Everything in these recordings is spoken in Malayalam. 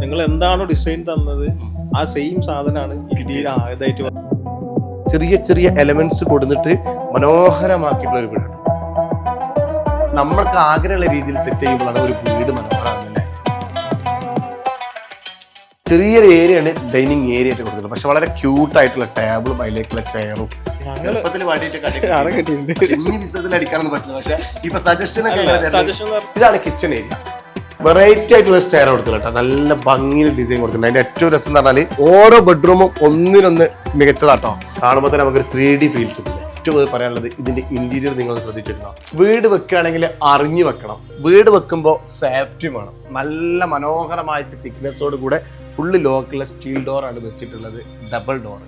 നിങ്ങൾ എന്താണോ ഡിസൈൻ തന്നത് ആ സെയിം സാധനമാണ് വന്നത്. ചെറിയ ചെറിയ എലമെന്റ്സ് കൊടുത്തിട്ട് മനോഹരമാക്കിയിട്ടുള്ള ഒരു വീടാണ്. നമ്മൾക്ക് ആഗ്രഹമുള്ള രീതിയിൽ സെറ്റ് ചെയ്യുമ്പോഴാണ് ഒരു വീട് മനോഹരമാകുന്നത് ചെറിയൊരു ഏരിയയാണ് ഡൈനിങ് ഏരിയ ആയിട്ട് കൊടുത്തത് പക്ഷെ വളരെ ക്യൂട്ട് ആയിട്ടുള്ള ടേബിളും അതിലേക്കുള്ള ചെയറും ചെറുപ്പത്തിൽ ഇതാണ് കിച്ചൺ ഏരിയ വെറൈറ്റി ആയിട്ടുള്ള സ്റ്റെയർ കൊടുത്തില്ല കേട്ടോ. നല്ല ഭംഗിയിൽ ഡിസൈൻ കൊടുത്തിട്ടുണ്ട്. അതിന്റെ ഏറ്റവും രസം എന്ന് പറഞ്ഞാൽ ഓരോ ബെഡ്റൂമും ഒന്നിനൊന്ന് മികച്ചതാട്ടോ. കാണുമ്പോൾ തന്നെ നമുക്കൊരു ത്രീ ഡി ഫീൽ കിട്ടും. ഏറ്റവും പറയാനുള്ളത് ഇതിന്റെ ഇന്റീരിയർ നിങ്ങൾ ശ്രദ്ധിച്ചിട്ടുണ്ടോ? വീട് വെക്കുകയാണെങ്കിൽ അറിഞ്ഞു വെക്കണം. വീട് വെക്കുമ്പോൾ സേഫ്റ്റി വേണം. നല്ല മനോഹരമായിട്ട് തിക്നെസ്സോട് കൂടെ ഫുള്ള് ലോക്കുള്ള സ്റ്റീൽ ഡോറാണ് വെച്ചിട്ടുള്ളത്. ഡബിൾ ഡോർ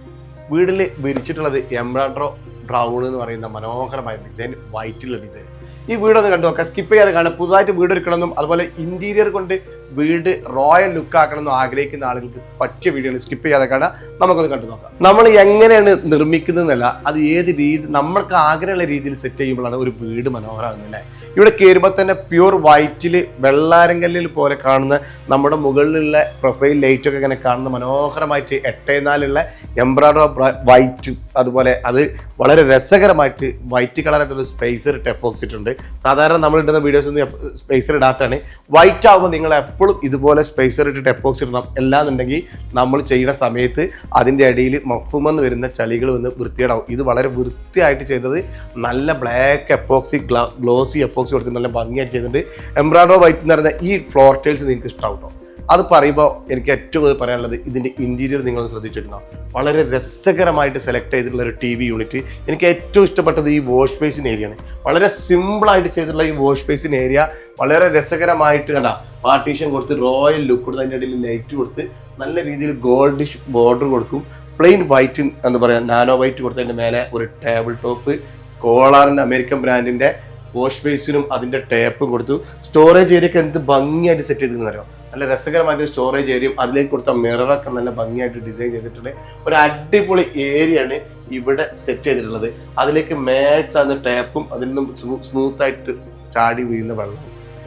വീടിൽ വിരിച്ചിട്ടുള്ളത് എംബ്രോയിഡറോ ബ്രൗൺ എന്ന് പറയുന്ന മനോഹരമായ ഡിസൈൻ വൈറ്റിലുള്ള ഡിസൈൻ ഈ വീടൊന്ന് കണ്ടു നോക്കാം. സ്കിപ്പ് ചെയ്യാതെ കാണാം പുതുതായിട്ട് വീട് എടുക്കണമെന്നും അതുപോലെ ഇന്റീരിയർ കൊണ്ട് വീട് റോയൽ ലുക്ക് ആക്കണമെന്നും ആഗ്രഹിക്കുന്ന ആളുകൾക്ക് പറ്റിയ വീഡിയോ സ്കിപ്പ് ചെയ്യാതെ കാണാം നമുക്കൊന്ന് കണ്ടു നോക്കാം. നമ്മൾ എങ്ങനെയാണ് നിർമ്മിക്കുന്നതെന്നല്ല അത് ഏത് രീതി നമ്മൾക്ക് ആഗ്രഹമുള്ള രീതിയിൽ സെറ്റ് ചെയ്യുമ്പോഴാണ് ഒരു വീട് മനോഹരമാകുന്നത് അല്ലേ? ഇവിടെ കയറുമ്പോൾ തന്നെ പ്യൂർ വൈറ്റിൽ വെള്ളാരങ്കല്ലിൽ പോലെ കാണുന്ന നമ്മുടെ മുകളിലുള്ള പ്രൊഫൈൽ ലൈറ്റൊക്കെ ഇങ്ങനെ കാണുന്ന മനോഹരമായിട്ട് എട്ടേ നാലുള്ള എംബ്രോയിഡർ വൈറ്റ് അതുപോലെ അത് വളരെ രസകരമായിട്ട് വൈറ്റ് കളറായിട്ടുള്ള സ്പേസർ ടെപ്പോക്സിറ്റ് ഉണ്ട് സാധാരണ നമ്മൾ ഇടുന്ന വീഡിയോസ് ഒന്നും സ്പേസർ ഇടാത്തതാണ്. വൈറ്റ് ആകുമ്പോൾ നിങ്ങൾ എപ്പോഴും ഇതുപോലെ സ്പേസർ ഇട്ട് ടെപ്പോക്സ് ഇടണം. എല്ലാന്നുണ്ടെങ്കിൽ നമ്മൾ ചെയ്യുന്ന സമയത്ത് അതിന്റെ അടിയിൽ മഫുമെന്ന് വരുന്ന ചളികൾ വന്ന് വൃത്തിയേടാവും ഇത് വളരെ വൃത്തിയായിട്ട് ചെയ്തത് നല്ല ബ്ലാക്ക് എപ്പോക്സി ഗ്ലോസി എപ്പോക്സി കൊടുത്ത് നല്ല ഭംഗിയായിട്ട് ചെയ്തിട്ടുണ്ട്. എംബ്രോയ്ഡോ വൈറ്റ് എന്ന് പറയുന്ന ഈ ഫ്ലോർ ടൈൽസ് നിങ്ങൾക്ക് ഇഷ്ടമാവും. അത് പറയുമ്പോൾ എനിക്ക് ഏറ്റവും കൂടുതൽ പറയാനുള്ളത് ഇതിന്റെ ഇന്റീരിയർ നിങ്ങൾ ശ്രദ്ധിച്ചിട്ടുണ്ടോ വളരെ രസകരമായിട്ട് സെലക്ട് ചെയ്തിട്ടുള്ള ഒരു ടി വി യൂണിറ്റ് എനിക്ക് ഏറ്റവും ഇഷ്ടപ്പെട്ടത് ഈ വാഷ് ബേസിൻ ഏരിയയാണ് വളരെ സിമ്പിളായിട്ട് ചെയ്തിട്ടുള്ള ഈ വാഷ് ബേസിൻ ഏരിയ വളരെ രസകരമായിട്ട് കണ്ട പാർട്ടീഷൻ കൊടുത്ത് റോയൽ ലുക്ക് കൊടുത്ത് അതിന്റെ ഇടയിൽ ലൈറ്റ് കൊടുത്ത് നല്ല രീതിയിൽ ഗോൾഡിഷ് ബോർഡർ കൊടുക്കും. പ്ലെയിൻ വൈറ്റ് എന്താ പറയുക നാനോ വൈറ്റ് കൊടുത്തതിന്റെ മേലെ ഒരു ടേബിൾ ടോപ്പ് കോളാറിന്റെ അമേരിക്കൻ ബ്രാൻഡിന്റെ വാഷ് ബേസിനും അതിന്റെ ടേപ്പും കൊടുത്തു. സ്റ്റോറേജ് ഏരിയ ഒക്കെ എന്ത് ഭംഗിയായിട്ട് സെറ്റ് ചെയ്തിരുന്നറിയോ നല്ല രസകരമായിട്ട് സ്റ്റോറേജ് ഏരിയയും അതിലേക്ക് കൊടുത്ത മിററൊക്കെ നല്ല ഭംഗിയായിട്ട് ഡിസൈൻ ചെയ്തിട്ടുണ്ട്. ഒരു അടിപൊളി ഏരിയയാണ് ഇവിടെ സെറ്റ് ചെയ്തിട്ടുള്ളത്. അതിലേക്ക് മാച്ച് ആകുന്ന ടേപ്പും അതിൽ നിന്നും സ്മൂത്ത് ആയിട്ട് ചാടി വീഴുന്ന വെള്ളം.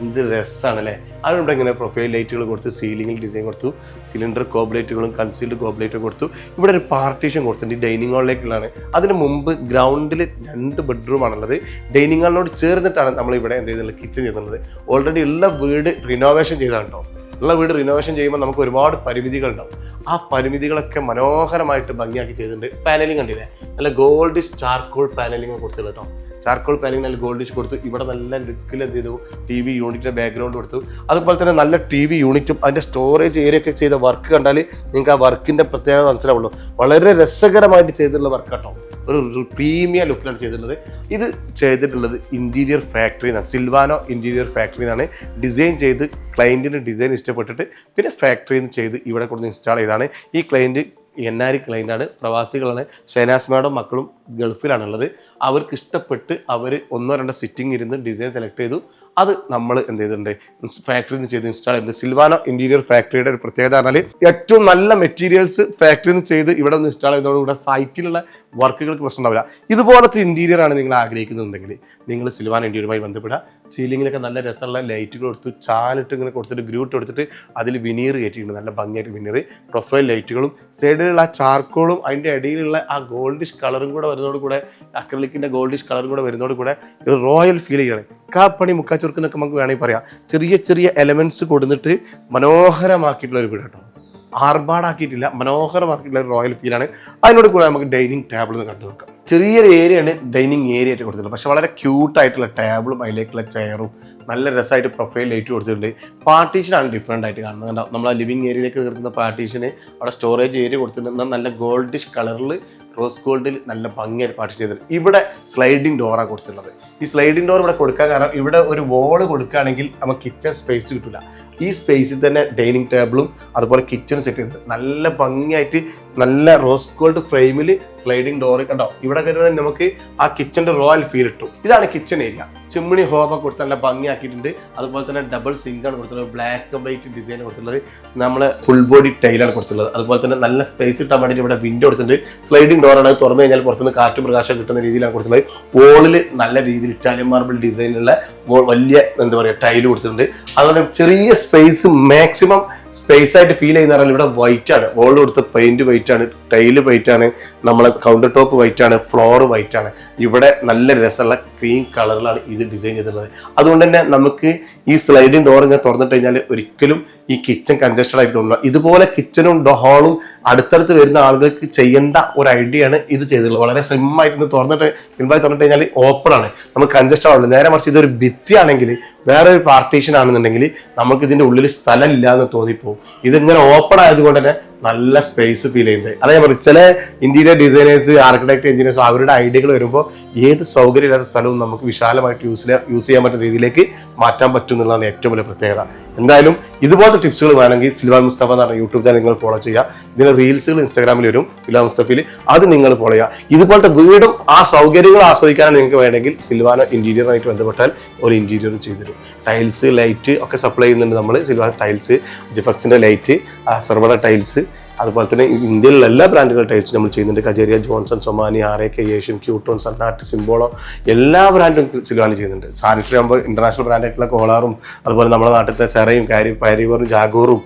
എന്ത് രസമാണ് അല്ലേ അതിവിടെ ഇങ്ങനെ പ്രൊഫൈൽ ലൈറ്റുകൾ കൊടുത്തു സീലിംഗിൽ ഡിസൈൻ കൊടുത്തു സിലിണ്ടർ കോബ്ലൈറ്റുകളും കൺസീൽഡ് കോബ്ലൈറ്റും കൊടുത്തു. ഇവിടെ ഒരു പാർട്ടീഷൻ കൊടുത്തിട്ടുണ്ട് ഡൈനിങ് ഹാളിലേക്കുള്ളതാണ് അതിന് മുമ്പ് ഗ്രൗണ്ടിൽ രണ്ട് ബെഡ്റൂം ആണുള്ളത്. ഡൈനിങ് ഹാളിനോട് ചേർന്നിട്ടാണ് നമ്മൾ ഇവിടെ എന്ത് ചെയ്തിട്ടുള്ളത്? കിച്ചൺ ചെയ്തിട്ടുള്ളത്. ഓൾറെഡി ഉള്ള വീട് റിനോവേഷൻ കേട്ടോ ഉള്ള വീട് റിനോവേഷൻ ചെയ്യുമ്പോൾ നമുക്ക് ഒരുപാട് പരിമിതികൾ ഉണ്ടാവും. ആ പരിമിതികളൊക്കെ മനോഹരമായിട്ട് ഭംഗിയാക്കി ചെയ്തിട്ടുണ്ട് പാനലിംഗ് കണ്ടില്ലേ? നല്ല ഗോൾഡിഷ് ചാർക്കോൾ പാനലിംഗ് കൊടുത്തില്ല കേട്ടോ. ചാർക്കോൾ പാനലിംഗ് നല്ല ഗോൾഡിഷ് കൊടുത്തു. ഇവിടെ നല്ല ലുക്കിൽ എന്ത് ചെയ്തു? ടി വി യൂണിറ്റിന്റെ ബാക്ക്ഗ്രൗണ്ട് കൊടുത്തു. അതുപോലെ തന്നെ നല്ല ടി വി യൂണിറ്റും അതിന്റെ സ്റ്റോറേജ് ഏരിയ ഒക്കെ ചെയ്ത വർക്ക് കണ്ടാൽ നിങ്ങൾക്ക് ആ വർക്കിന്റെ പ്രത്യേകത മനസ്സിലാവുള്ളൂ. വളരെ രസകരമായിട്ട് ചെയ്തിട്ടുള്ള വർക്ക് കേട്ടോ. ഒരു പ്രീമിയം ലുക്കിലാണ് ചെയ്തിട്ടുള്ളത്. ഇത് ചെയ്തിട്ടുള്ളത് ഇന്റീരിയർ ഫാക്ടറി എന്നാണ് സിൽവാനോ ഇന്റീരിയർ ഫാക്ടറി എന്നാണ് ഡിസൈൻ ചെയ്ത് ക്ലയന്റിന്റെ ഡിസൈൻ ഇഷ്ടപ്പെട്ടിട്ട് പിന്നെ ഫാക്ടറിയിൽ നിന്ന് ചെയ്ത് ഇവിടെ കൊണ്ട് ഇൻസ്റ്റാൾ ചെയ്താണ്. ഈ ക്ലയന്റ് എൻ ആർ ആണ്. പ്രവാസികളാണ്. ഷൈനാസ് മാഡം മക്കളും ഗൾഫിലാണുള്ളത്. അവർക്ക് ഇഷ്ടപ്പെട്ട് അവർ ഒന്നോ രണ്ടോ സിറ്റിംഗ് ഇരുന്ന് ഡിസൈൻ സെലക്ട് ചെയ്തു. അത് നമ്മൾ എന്ത് ചെയ്തിട്ടുണ്ട്? ഫാക്ടറിയിൽ നിന്ന് ചെയ്ത് ഇൻസ്റ്റാൾ ചെയ്തിട്ടുണ്ട്. സിൽവാനോ ഇന്റീരിയർ ഫാക്ടറിയുടെ ഒരു പ്രത്യേകത പറഞ്ഞാൽ ഏറ്റവും നല്ല മെറ്റീരിയൽസ് ഫാക്ടറിയിൽ നിന്ന് ചെയ്ത് ഇവിടെ നിന്ന് ഇൻസ്റ്റാൾ ചെയ്തതോടുകൂടെ സൈറ്റിലുള്ള വർക്കുകൾക്ക് പ്രശ്നം ഉണ്ടാവില്ല. ഇതുപോലത്തെ ഇന്റീരിയർ ആണ് നിങ്ങൾ ആഗ്രഹിക്കുന്നുണ്ടെങ്കിൽ നിങ്ങൾ സിൽവാന ഇന്റീരിയറുമായി ബന്ധപ്പെടുക. സീലിങ്ങിലൊക്കെ നല്ല രസമുള്ള ലൈറ്റുകൾ കൊടുത്തു ചാലിട്ട് ഇങ്ങനെ കൊടുത്തിട്ട് ഗ്രൂട്ട് കൊടുത്തിട്ട് അതിൽ വിനീർ കയറ്റിയിട്ടുണ്ട്. നല്ല ഭംഗിയായിട്ട് വിനീർ പ്രൊഫൈൽ ലൈറ്റുകളും സൈഡിലുള്ള ആ ചാർക്കോളും അതിന്റെ ഇടയിലുള്ള ആ ഗോൾഡിഷ് കളറും കൂടെ വരുന്നതോട് കൂടെ അക്രലിക്കിന്റെ ഗോൾഡിഷ് കളർ കൂടെ വരുന്നതോട് കൂടെ ഒരു റോയൽ ഫീൽ ചെയ്യണം. കാപ്പണി മുക്കാച്ചുർക്ക് എന്നൊക്കെ നമുക്ക് വേണമെങ്കിൽ പറയാം. ചെറിയ ചെറിയ എലമെന്റ്സ് കൊടുത്തിട്ട് മനോഹരമാക്കിയിട്ടുള്ള ഒരു വീട് കേട്ടോ ആർഭാടാക്കിയിട്ടില്ല മനോഹരമാക്കിയിട്ടുള്ള ഒരു റോയൽ ഫീലാണ് അതിനോട് കൂടെ നമുക്ക് ഡൈനിങ് ടേബിൾ ഒന്ന് കണ്ടു നോക്കാം. ചെറിയൊരു ഏരിയയാണ് ഡൈനിങ് ഏരിയ ആയിട്ട് കൊടുത്തിട്ടുള്ളത്. പക്ഷെ വളരെ ക്യൂട്ടായിട്ടുള്ള ടേബിളും അതിലേക്കുള്ള ചെയറും നല്ല രസമായിട്ട് പ്രൊഫൈൽ ലൈറ്റ് കൊടുത്തിട്ടുണ്ട്. പാർട്ടീഷനാണ് ഡിഫറെന്റ് ആയിട്ട് കാണുന്നത്. കണ്ടോ? നമ്മൾ ആ ലിവിങ് ഏരിയയിലേക്ക് കിടക്കുന്ന പാർട്ടീഷന് അവിടെ സ്റ്റോറേജ് ഏരിയ കൊടുത്തിട്ടുണ്ട്. നല്ല ഗോൾഡിഷ് കളറിൽ റോസ് ഗോൾഡിൽ നല്ല ഭംഗിയായിട്ട് പാർട്ടീഷൻ ചെയ്തിട്ടുണ്ട്. ഇവിടെ സ്ലൈഡിംഗ് ഡോറാണ് കൊടുത്തിട്ടുള്ളത്. ഈ സ്ലൈഡിംഗ് ഡോർ ഇവിടെ കൊടുക്കാൻ കാരണം ഇവിടെ ഒരു വോൾ കൊടുക്കുകയാണെങ്കിൽ നമുക്ക് കിച്ചൺ സ്പേസ് കിട്ടില്ല ഈ സ്പേസിൽ തന്നെ ഡൈനിങ് ടേബിളും അതുപോലെ കിച്ചണും സെറ്റ് ചെയ്തിട്ടുണ്ട് നല്ല ഭംഗിയായിട്ട് നല്ല റോസ് ഗോൾഡ് ഫ്രെയിമിൽ സ്ലൈഡിംഗ് ഡോർ കണ്ടോ? ഇവിടെ കയറുന്നത് നമുക്ക് ആ കിച്ചന്റെ റോയൽ ഫീൽ കിട്ടും. ഇതാണ് കിച്ചൺ ഏരിയ ചിമ്മിണി ഹോബ കൊടുത്ത് നല്ല ഭംഗിയാക്കിയിട്ടുണ്ട്. അതുപോലെ തന്നെ ഡബിൾ സിങ്ക് ആണ് കൊടുത്തിട്ടുള്ളത്. ബ്ലാക്ക് ആൻഡ് വൈറ്റ് ഡിസൈൻ കൊടുത്തുള്ളത് നമ്മൾ ഫുൾ ബോഡി ടൈലാണ് കൊടുത്തുള്ളത് അതുപോലെ തന്നെ നല്ല സ്പേസ് ഇട്ടാൻ വേണ്ടിയിട്ട് ഇവിടെ വിൻഡോ കൊടുത്തിട്ടുണ്ട് സ്ലൈഡിംഗ് ഡോറാണ് അത് തുറന്നു കഴിഞ്ഞാൽ പുറത്തുനിന്ന് കാറ്റ് പ്രകാശം കിട്ടുന്ന രീതിയിലാണ് കൊടുത്തുള്ളത് വോളിൽ നല്ല രീതിയിൽ ഇറ്റാലിയൻ മാർബിൾ ഡിസൈനുള്ള വലിയ എന്താ പറയുക ടൈൽ കൊടുത്തിട്ടുണ്ട്. അതുപോലെ ചെറിയ സ്പേസ് മാക്സിമം സ്പേസ് ആയിട്ട് ഫീൽ ചെയ്യുന്ന പറഞ്ഞാൽ ഇവിടെ വൈറ്റ് ആണ്. വോൾ കൊടുത്ത് പെയിന്റ് വൈറ്റ് ആണ് ടൈൽ വൈറ്റ് ആണ് നമ്മളെ കൗണ്ടർ ടോപ്പ് വൈറ്റ് ആണ് ഫ്ലോർ വൈറ്റ് ആണ്. ഇവിടെ നല്ല രസമുള്ള ക്രീം കളറിലാണ് ഇത് ഡിസൈൻ ചെയ്തിട്ടുള്ളത്. അതുകൊണ്ട് തന്നെ നമുക്ക് ഈ സ്ലൈഡിംഗ് ഡോർ ഇങ്ങനെ തുറന്നിട്ട് കഴിഞ്ഞാൽ ഒരിക്കലും ഈ കിച്ചൺ കൺജസ്റ്റഡ് ആയിട്ട് തോന്നില്ല. ഇതുപോലെ കിച്ചണും ഹോളും അടുത്തടുത്ത് വരുന്ന ആളുകൾക്ക് ചെയ്യേണ്ട ഒരു ഐഡിയ ആണ് ഇത് ചെയ്തിട്ടുള്ളത്. വളരെ സിമ്മായിട്ട് തുറന്നിട്ട് സിമ്പിളായി തുറന്നിട്ട് കഴിഞ്ഞാൽ ഓപ്പൺ ആണ്. നമുക്ക് കൺജസ്റ്റഡ് ആവില്ല നേരെ മറിച്ച് ഇതൊരു ഭിത്തിയാണെങ്കിൽ വേറെ ഒരു പാർട്ടീഷൻ ആണെന്നുണ്ടെങ്കിൽ നമുക്ക് ഇതിന്റെ ഉള്ളിൽ സ്ഥലം ഇല്ലാന്ന് തോന്നിപ്പോവും. ഇതിങ്ങനെ ഓപ്പൺ ആയതുകൊണ്ട് തന്നെ നല്ല സ്പേസ് ഫീൽ ചെയ്യുന്നത്. അതായത് പറഞ്ഞു ചില ഇന്റീരിയർ ഡിസൈനേഴ്സ് ആർക്കിടെക്ട് എഞ്ചിനീയേഴ്സ് അവരുടെ ഐഡിയകൾ വരുമ്പോൾ ഏത് സൗകര്യമില്ലാത്ത സ്ഥലവും നമുക്ക് വിശാലമായിട്ട് യൂസ് യൂസ് ചെയ്യാൻ പറ്റുന്ന രീതിയിലേക്ക് മാറ്റാൻ പറ്റും എന്നുള്ളതാണ് ഏറ്റവും വലിയ പ്രത്യേകത. എന്തായാലും ഇതുപോലത്തെ ടിപ്സുകൾ വേണമെങ്കിൽ സിൽവാൻ മുസ്തഫ എന്ന് പറഞ്ഞ യൂട്യൂബ് ചാനൽ നിങ്ങൾ ഫോളോ ചെയ്യുക. ഇതിലെ റീൽസുകൾ ഇൻസ്റ്റാഗ്രാമിൽ വരും സിൽവാൻ മുസ്തഫയിൽ. അത് നിങ്ങൾ ഫോളോ ചെയ്യുക. ഇതുപോലത്തെ വീടും ആ സൗകര്യങ്ങൾ ആസ്വദിക്കാനാണ് നിങ്ങൾക്ക് വേണമെങ്കിൽ സിൽവാന ഇന്റീരിയറുമായിട്ട് ബന്ധപ്പെട്ടാൽ ഒരു ഇന്റീരിയറും ചെയ്തുതരും. ടൈൽസ് ലൈറ്റ് ഒക്കെ സപ്ലൈ ചെയ്യുന്നുണ്ട് നമ്മൾ സിൽവാൻ ടൈൽസ് ജിഫക്സിന്റെ ലൈറ്റ് സർവട ടൈൽസ് അതുപോലെ തന്നെ ഇന്ത്യയിലുള്ള എല്ലാ ബ്രാൻഡുകളുടെ ടൈൽസ് നമ്മൾ ചെയ്യുന്നുണ്ട്. Kajaria Johnson Somany R A K Asian Qutone സണ്ണാട്ട് സിംബോളോ എല്ലാ ബ്രാൻഡും സിൽവാനി ചെയ്യുന്നുണ്ട്. സാനിറ്ററി ആകുമ്പോൾ ഇന്റർനാഷണൽ ബ്രാൻഡായിട്ടുള്ള കോളാറും അതുപോലെ നമ്മുടെ നാട്ടിലത്തെ സെറയും കാരി പാരിവറും ജാഗോറും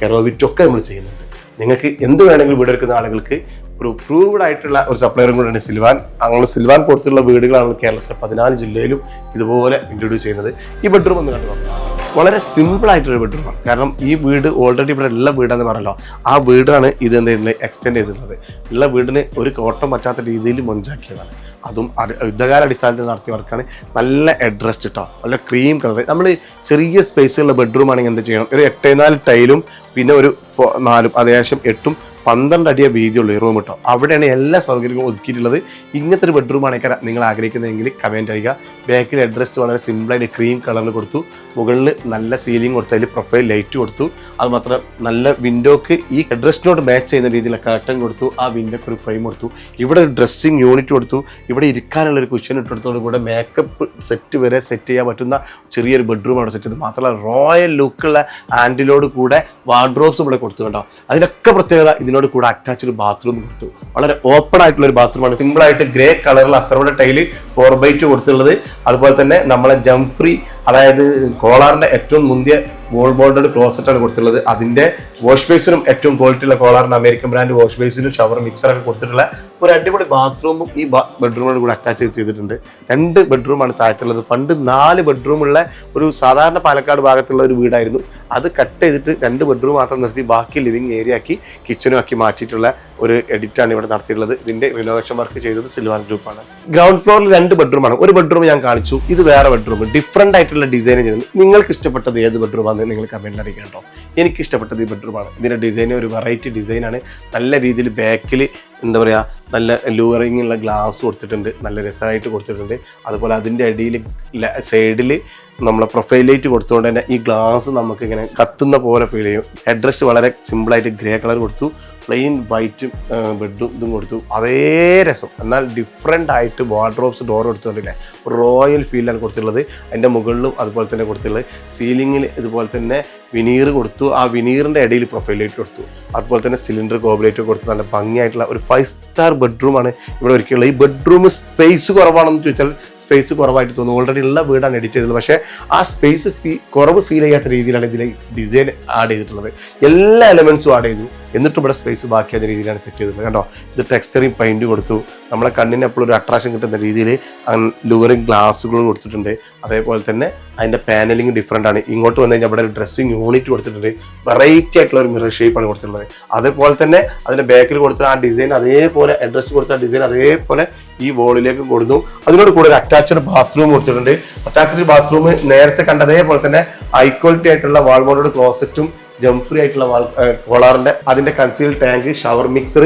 കെറോവിറ്റും ഒക്കെ നമ്മൾ ചെയ്യുന്നുണ്ട്. നിങ്ങൾക്ക് എന്ത് വേണമെങ്കിലും വീട് എടുക്കുന്ന ആളുകൾക്ക് ഒരു പ്രൂവ്ഡ് ആയിട്ടുള്ള ഒരു സപ്ലയറും കൂടെയാണ് സിൽവാൻ. അങ്ങനെ സിൽവാൻ കൊടുത്തുള്ള വീടുകളാണ് കേരളത്തിലെ പതിനാല് ജില്ലയിലും ഇതുപോലെ ഇൻട്രൊഡ്യൂസ് ചെയ്യുന്നത്. ഈ ബെഡ്റൂം ഒന്ന് കണ്ടു നോക്കാം. വളരെ സിമ്പിൾ ആയിട്ടൊരു ബെഡ്റൂമാണ് കാരണം ഈ വീട് ഓൾറെഡി ഇവിടെ ഉള്ള വീടാന്ന് പറഞ്ഞല്ലോ. ആ വീടാണ് ഇത് എന്ത് ചെയ്യുന്നത്? എക്സ്റ്റെൻഡ് ചെയ്തിട്ടുള്ളത്. ഉള്ള വീടിന് ഒരു കോട്ടം പറ്റാത്ത രീതിയിൽ മൊഞ്ചാക്കിയതാണ്. അതും യുദ്ധകാല അടിസ്ഥാനത്തിൽ നടത്തിയ വർക്കാണ്. നല്ല അഡ്രസ് കേട്ടോ നല്ല ക്രീം കളർ നമ്മൾ ചെറിയ സ്പേസുള്ള ബെഡ്റൂം ആണെങ്കിൽ എന്ത് ചെയ്യണം? ഒരു എട്ടേ നാല് ടൈലും പിന്നെ ഒരു നാലും അത്യാവശ്യം എട്ടും പന്ത്രണ്ട് അടിയ വീതിയുള്ള ഈ റൂം കേട്ടോ അവിടെയാണ് എല്ലാ സൗകര്യങ്ങളും ഒതുക്കിയിട്ടുള്ളത്. ഇങ്ങനത്തെ ഒരു ബെഡ്റൂം ആണെങ്കിൽ നിങ്ങൾ ആഗ്രഹിക്കുന്നതെങ്കിൽ കമന്റ് ചെയ്യുക. ബാക്കിൽ അഡ്രസ് വളരെ സിമ്പിളായിട്ട് ക്രീം കളറിൽ കൊടുത്തു. മുകളിൽ നല്ല സീലിംഗ് കൊടുത്തു അതിൽ പ്രൊഫൈൽ ലൈറ്റ് കൊടുത്തു. അത് മാത്രം നല്ല വിൻഡോക്ക് ഈ അഡ്രസ്സിനോട് മാച്ച് ചെയ്യുന്ന രീതിയിലുള്ള കർട്ടൻ കൊടുത്തു. ആ വിൻഡോക്ക് ഒരു ഫ്രെയിം കൊടുത്തു. ഇവിടെ ഒരു ഡ്രസ്സിങ് യൂണിറ്റ് കൊടുത്തു. ഇവിടെ ഇരിക്കാനുള്ള ഒരു കുഷൻ ഇട്ടെടുത്തോട് കൂടെ മേക്കപ്പ് സെറ്റ് വരെ സെറ്റ് ചെയ്യാൻ പറ്റുന്ന ചെറിയൊരു ബെഡ്റൂം അവിടെ സെറ്റ് ചെയ്തു മാത്രമല്ല റോയൽ ലുക്കുള്ള ആൻഡിലോട് കൂടെ വാർഡ്രോബ്സ് ഇവിടെ കൊടുത്തു കേട്ടോ. അതിനൊക്കെ പ്രത്യേകത ഇതിനോട് കൂടെ അറ്റാച്ച്ഡ് ബാത്റൂം കൊടുത്തു. വളരെ ഓപ്പൺ ആയിട്ടുള്ള ഒരു ബാത്റൂമാണ് സിമ്പിളായിട്ട് ഗ്രേ കളറിൽ അസറോടെ ടൈൽ ഫോർ ബൈറ്റ് കൊടുത്തുള്ളത് അതുപോലെ തന്നെ നമ്മളെ ജംഫ്രി അതായത് കോളാറിന്റെ ഏറ്റവും മുന്തിയ വോൾ ബോൾഡഡ് ക്ലോസറ്റാണ് കൊടുത്തിട്ടുള്ളത്. അതിന്റെ വാഷ് ബേസിനും ഏറ്റവും ക്വാളിറ്റി ഉള്ള കോളാറിന്റെ അമേരിക്കൻ ബ്രാൻഡ് വാഷ് ബേസിനും ഷവർ മിക്സർ ഒക്കെ കൊടുത്തിട്ടുള്ള ഒരു അടിപൊളി ബാത്റൂമും ഈ ബെഡ്റൂമിനോട് കൂടി അറ്റാച്ച് ചെയ്തിട്ടുണ്ട്. രണ്ട് ബെഡ്റൂമാണ് താഴത്തുള്ളത്. പണ്ട് നാല് ബെഡ്റൂമുള്ള ഒരു സാധാരണ പാലക്കാട് ഭാഗത്തുള്ള ഒരു വീടായിരുന്നു. അത് കട്ട് ചെയ്തിട്ട് രണ്ട് ബെഡ്റൂം മാത്രം നിർത്തി ബാക്കി ലിവിങ് ഏരിയ ആക്കി കിച്ചണും ആക്കി മാറ്റിയിട്ടുള്ള ഒരു എഡിറ്റാണ് ഇവിടെ നടത്തിയിട്ടുള്ളത്. ഇതിന്റെ റിനോവേഷൻ വർക്ക് ചെയ്തത് സിൽവാർ ഗ്രൂപ്പാണ് ഗ്രൗണ്ട് ഫ്ലോറിൽ രണ്ട് ബെഡ്റൂമാണ് ഒരു ബെഡ്റൂം ഞാൻ കാണിച്ചു. ഇത് വേറെ ബെഡ്റൂം ഡിഫറെന്റ് ആയിട്ടുള്ള ഡിസൈൻ ചെയ്യുന്നത് നിങ്ങൾക്ക് ഇഷ്ടപ്പെട്ടത് ഏത് ബെഡ്റൂമാണെന്ന് നിങ്ങൾ കമന്റിൽ അറിയിക്കാം കേട്ടോ. എനിക്ക് ഇഷ്ടപ്പെട്ടത് ഈ ബെഡ്റൂമാണ് ഇതിന്റെ ഡിസൈൻ ഒരു വെറൈറ്റി ഡിസൈനാണ് നല്ല രീതിയിൽ ബാക്കിൽ എന്താ പറയുക നല്ല ലൂറിങ് ഉള്ള ഗ്ലാസ് കൊടുത്തിട്ടുണ്ട്. നല്ല രസമായിട്ട് കൊടുത്തിട്ടുണ്ട്. അതുപോലെ അതിന്റെ അടിയിൽ സൈഡിൽ നമ്മളെ പ്രൊഫൈൽ ലൈറ്റ് കൊടുത്തുകൊണ്ട് തന്നെ ഈ ഗ്ലാസ് നമുക്ക് ഇങ്ങനെ കത്തുന്ന പോലെ ഫീൽ ചെയ്യും. ഹെഡ്രസ്റ്റ് വളരെ സിമ്പിളായിട്ട് ഗ്രേ കളർ കൊടുത്തു. പ്ലെയിൻ വൈറ്റും ബെഡും ഇതും കൊടുത്തു. അതേ രസം. എന്നാൽ ഡിഫറെന്റ് ആയിട്ട് വാർഡ്രോബ്സ് ഡോർ കൊടുത്തിട്ടുണ്ടല്ലേ റോയൽ ഫീലാണ് കൊടുത്തിട്ടുള്ളത്. അതിന്റെ മുകളിലും അതുപോലെ തന്നെ കൊടുത്തിട്ടുള്ളത്. സീലിങ്ങിൽ ഇതുപോലെ തന്നെ വിനീർ കൊടുത്തു. ആ വിനീറിന്റെ ഇടയിൽ പ്രൊഫൈൽ ലൈറ്റ് കൊടുത്തു. അതുപോലെ തന്നെ സിലിണ്ടർ ഗോബിലേറ്റ് കൊടുത്തു. നല്ല ഭംഗിയായിട്ടുള്ള ഒരു ഫൈവ് സ്റ്റാർ ബെഡ്റൂമാണ് ഇവിടെ ഒരുക്കിയുള്ളത് ഈ ബെഡ്റൂം സ്പേസ് കുറവാണെന്ന് ചോദിച്ചാൽ സ്പേസ് കുറവായിട്ട് തോന്നുന്നു. ഓൾറെഡി ഉള്ള വീടാണ് എഡിറ്റ് ചെയ്തത് പക്ഷേ ആ സ്പേസ് ഫീ കുറവ് ഫീൽ ചെയ്യാത്ത രീതിയിലാണ് ഇതിലെ ഡിസൈൻ ആഡ് ചെയ്തിട്ടുള്ളത്. എല്ലാ എലമെന്റ്സും ആഡ് ചെയ്തു. എന്നിട്ടും ഇവിടെ സ്പേസ് ബാക്കിയാത്ത രീതിയിലാണ് സെറ്റ് ചെയ്തത്. കണ്ടോ? ഇത് ടെക്സ്ചറിങ് പെയിന്റ് കൊടുത്തു. നമ്മളെ കണ്ണിന് എപ്പോഴും ഒരു അട്രാക്ഷൻ കിട്ടുന്ന രീതിയിൽ ലൂറിങ് ഗ്ലാസ്സുകൾ കൊടുത്തിട്ടുണ്ട്. അതേപോലെ തന്നെ അതിന്റെ പാനലിംഗ് ഡിഫറെന്റ് ആണ്. ഇങ്ങോട്ട് വന്നു കഴിഞ്ഞാൽ ഇവിടെ ഒരു ഡ്രസ്സിങ് യൂണിറ്റ് കൊടുത്തിട്ടുണ്ട്. വെറൈറ്റി ആയിട്ടുള്ള ഒരു മിറർ ഷേപ്പാണ് കൊടുത്തിട്ടുള്ളത്. അതേപോലെ തന്നെ അതിന്റെ ബാക്കിൽ കൊടുത്ത ആ ഡിസൈൻ അതേപോലെ അഡ്രസ് കൊടുത്ത ഡിസൈൻ അതേപോലെ ഈ വോളിലേക്ക് കൊടുത്തു. അതിനോട് കൂടെ ഒരു അറ്റാച്ച്ഡ് ബാത്റൂം കൊടുത്തിട്ടുണ്ട്. അറ്റാച്ച്ഡ് ബാത്റൂം നേരത്തെ കണ്ടതേപോലെ തന്നെ ഹൈ ക്വാളിറ്റി ആയിട്ടുള്ള വാൾമോഡോട് ക്ലോസറ്റും ജംഫ്രി ആയിട്ടുള്ള വാൾ അതിന്റെ conceal tank shower mixer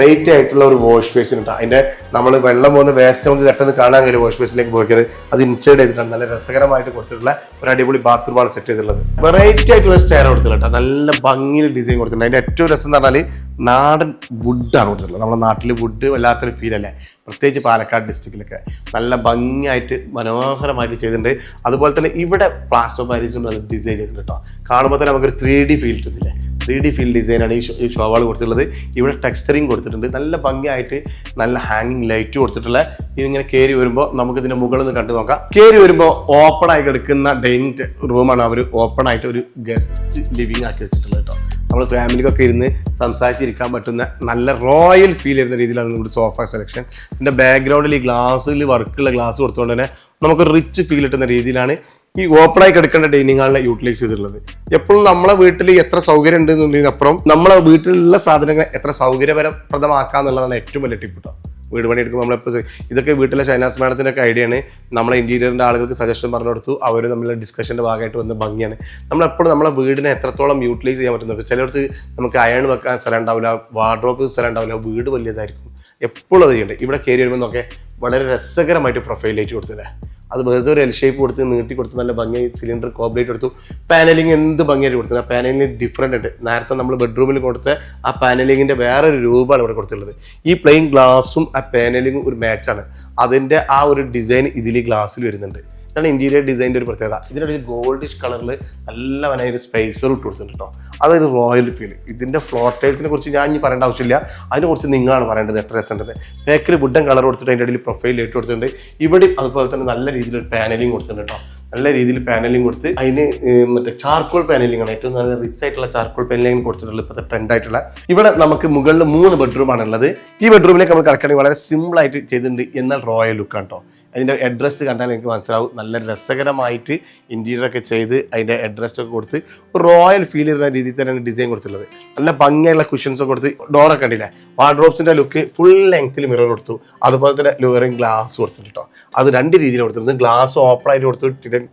rate ആയിട്ടുള്ള ഒരു വാഷ് ബേസിൻ ഉണ്ട്. അതിന്റെ നമ്മൾ വെള്ളം പോകുന്ന വേസ്റ്റ് നമുക്ക് പെട്ടെന്ന് കാണാൻ കഴിയും വാഷ് ബേസിലേക്ക് പോയത് അത് ഇൻസൈഡ് ചെയ്തിട്ടാണ് നല്ല രസകരമായിട്ട് കൊടുത്തിട്ടുള്ള ഒരു അടിപൊളി ബാത്റൂമാണ് സെറ്റ് ചെയ്തിട്ടുള്ളത്. വെറൈറ്റി ആയിട്ടുള്ള സ്റ്റെയർ കൊടുത്തിട്ടുണ്ട് നല്ല ഭംഗിയിൽ ഡിസൈൻ കൊടുത്തിട്ടുണ്ട്. അതിന്റെ ഏറ്റവും രസം എന്ന് പറഞ്ഞാൽ നാടൻ വുഡാണ് കൊടുത്തിട്ടുള്ളത്. നമ്മുടെ നാട്ടിൽ വുഡ് വല്ലാത്തൊരു ഫീൽ അല്ലേ? പ്രത്യേകിച്ച് പാലക്കാട് ഡിസ്ട്രിക്റ്റിലൊക്കെ നല്ല ഭംഗിയായിട്ട് മനോഹരമായിട്ട് ചെയ്തിട്ടുണ്ട്. അതുപോലെ തന്നെ ഇവിടെ പ്ലാസ്റ്റർ പാരീസും നല്ല ഡിസൈൻ ചെയ്തിട്ടുണ്ട് കേട്ടോ കാണുമ്പോൾ തന്നെ നമുക്കൊരു ത്രീ ഡി ഫീൽ കിട്ടുന്നില്ലേ? ത്രീ ഡി ഫീൽ ഡിസൈനാണ് ഈ ഈ ഷോവാൾ കൊടുത്തിട്ടുള്ളത്. ഇവിടെ ടെക്സ്റ്ററിങ് കൊടുത്തിട്ടുണ്ട്. നല്ല ഭംഗിയായിട്ട് നല്ല ഹാങ്ങിങ് ലൈറ്റ് കൊടുത്തിട്ടുള്ള ഇതിങ്ങനെ കയറി വരുമ്പോൾ നമുക്ക് ഇതിന്റെ മുകളിൽ നിന്ന് കണ്ടു നോക്കാം. കയറി വരുമ്പോൾ ഓപ്പൺ ആയി കിടക്കുന്ന ഡൈനിങ് റൂമാണ് അവർ ഓപ്പൺ ആയിട്ട് ഒരു ഗസ്റ്റ് ലിവിങ് ആക്കി വെച്ചിട്ടുള്ളത് കേട്ടോ നമ്മൾ ഫാമിലിക്കൊക്കെ ഇരുന്ന് സംസാരിച്ചിരിക്കാൻ പറ്റുന്ന നല്ല റോയൽ ഫീൽ ചെയ്യുന്ന രീതിയിലാണ് നമ്മുടെ സോഫ സെലക്ഷൻ ഇതിന്റെ ബാക്ക്ഗ്രൗണ്ടിൽ ഈ ഗ്ലാസ്സിൽ വർക്കുള്ള ഗ്ലാസ് കൊടുത്തുകൊണ്ട് തന്നെ നമുക്ക് റിച്ച് ഫീൽ കിട്ടുന്ന രീതിയിലാണ് ഈ ഓപ്പണായി കിടക്കേണ്ട ഡൈനിങ് ഹാളിനെ യൂട്ടിലൈസ് ചെയ്തിട്ടുള്ളത്. എപ്പോഴും നമ്മളെ വീട്ടിൽ എത്ര സൗകര്യം ഉണ്ട് എന്നുള്ളതിനപ്പുറം നമ്മളെ വീട്ടിലുള്ള സാധനങ്ങൾ എത്ര സൗകര്യപരപ്രദമാക്കാന്നുള്ളതാണ് ഏറ്റവും വലിയ ടിപ്പ് കേട്ടോ വീട് പണി എടുക്കുമ്പോൾ നമ്മളിപ്പോൾ ഇതൊക്കെ വീട്ടിലെ ഷൈനാസ് മാഡത്തിന്റെ ആണ്. നമ്മളെ ഇന്റീരിയറിന്റെ ആളുകൾക്ക് സജഷൻ പറഞ്ഞു കൊടുത്തു. അവർ തമ്മിലുള്ള ഡിസ്കഷന്റെ ഭാഗമായിട്ട് വന്ന് ഭംഗിയാണ്. നമ്മളെപ്പോഴും നമ്മളെ വീടിനെ എത്രത്തോളം യൂട്ടിലൈസ് ചെയ്യാൻ പറ്റുന്നുണ്ട്. ചിലയിടത്ത് നമുക്ക് അയൺ വെക്കാൻ സ്ഥലം ഉണ്ടാവില്ല വാർഡ്രോപ്പ് സ്ഥലം ഉണ്ടാവില്ല വീട് വലിയതായിരിക്കും. എപ്പോഴും അത് ചെയ്യണ്ടേ? ഇവിടെ കയറി വരുമ്പോൾ നോക്കെ വളരെ രസകരമായിട്ട് പ്രൊഫൈൽ ലൈറ്റ് കൊടുത്തത് അത് വെറുതെ ഒരു എൽ ഷേപ്പ് കൊടുത്ത് നീട്ടി കൊടുത്ത് നല്ല ഭംഗിയായി സിലിണ്ടർ കോബ്ലേറ്റ് കൊടുത്തു പാനലിംഗ് എന്ത് ഭംഗിയായിട്ട് കൊടുത്തത് ആ പാനലിംഗ് ഡിഫറെന്റ് ഉണ്ട്. നേരത്തെ നമ്മൾ ബെഡ്റൂമിൽ കൊടുത്ത ആ പാനലിങ്ങിന്റെ വേറൊരു രൂപമാണ് ഇവിടെ കൊടുത്തിട്ടുള്ളത്. ഈ പ്ലെയിൻ ഗ്ലാസും ആ പാനലിങ്ങും ഒരു മാച്ചാണ് അതിന്റെ ആ ഒരു ഡിസൈൻ ഇതിൽ ഗ്ലാസ്സിൽ വരുന്നുണ്ട്. ഇതാണ് ഇന്റീരിയർ ഡിസൈന്റെ ഒരു പ്രത്യേകത. ഇതിനൊരു ഗോൾഡിഷ് കളറിൽ നല്ല വനായ ഒരു സ്പേസർ ഇട്ട് കൊടുത്തിട്ടുണ്ട് കേട്ടോ അതായത് റോയൽ ഫീൽ ഇതിന്റെ ഫ്ലോർ ടൈൽസിനെ കുറിച്ച് ഞാൻ ഇനി പറയേണ്ട ആവശ്യമില്ല. അതിനെക്കുറിച്ച് നിങ്ങളാണ് പറയേണ്ടത് എത്ര രസമുണ്ടത് ബാക്കിൽ വുഡൻ കളർ കൊടുത്തിട്ട് അതിന്റെ ഇടയിൽ പ്രൊഫൈൽ ഇട്ട് കൊടുത്തിട്ടുണ്ട്. ഇവിടെ അതുപോലെ തന്നെ നല്ല രീതിയിൽ ഒരു പാനലിംഗ് കൊടുത്തിട്ടുണ്ട് കേട്ടോ നല്ല രീതിയിൽ പാനലിംഗ് കൊടുത്ത് അതിന് മറ്റേ ചാർക്കോൾ പാനലിംഗ് ആണ്. ഏറ്റവും നല്ല റിച്ച് ആയിട്ടുള്ള ചാർക്കോൾ പാനലിംഗ് കൊടുത്തിട്ടുള്ളത് ഇപ്പോഴത്തെ ട്രെൻഡ് ആയിട്ടുള്ള. ഇവിടെ നമുക്ക് മുകളിൽ മൂന്ന് ബെഡ്റൂം ആണുള്ളത് ഈ ബെഡ്റൂമിലേക്ക് നമ്മൾ കിടക്കണമെങ്കിൽ വളരെ സിമ്പിൾ ആയിട്ട് ചെയ്തിട്ടുണ്ട്. എന്നാൽ റോയൽ ലുക്കാണ് കേട്ടോ അതിന്റെ അഡ്രസ്സ് കണ്ടാൽ എനിക്ക് മനസ്സിലാവും. നല്ല രസകരമായിട്ട് ഇന്റീരിയർ ഒക്കെ ചെയ്ത് അതിന്റെ അഡ്രസ്സൊക്കെ കൊടുത്ത് റോയൽ ഫീൽ ചെയ്യുന്ന രീതിയിൽ തന്നെയാണ് ഡിസൈൻ കൊടുത്തിട്ടുള്ളത്. നല്ല ഭംഗിയുള്ള കുഷൻസൊക്കെ കൊടുത്ത് ഡോറൊക്കെ കണ്ടില്ലേ? വാർഡ്രോബ്സിന്റെ ലുക്ക് ഫുൾ ലെങ്ത്തിൽ മിറർ കൊടുത്തു. അതുപോലെ തന്നെ ലോറിങ് ഗ്ലാസ് കൊടുത്തിട്ടുണ്ട് കേട്ടോ അത് രണ്ട് രീതിയിൽ കൊടുത്തിട്ടുണ്ട്. ഗ്ലാസ് ഓപ്പൺ ആയിട്ട് കൊടുത്തു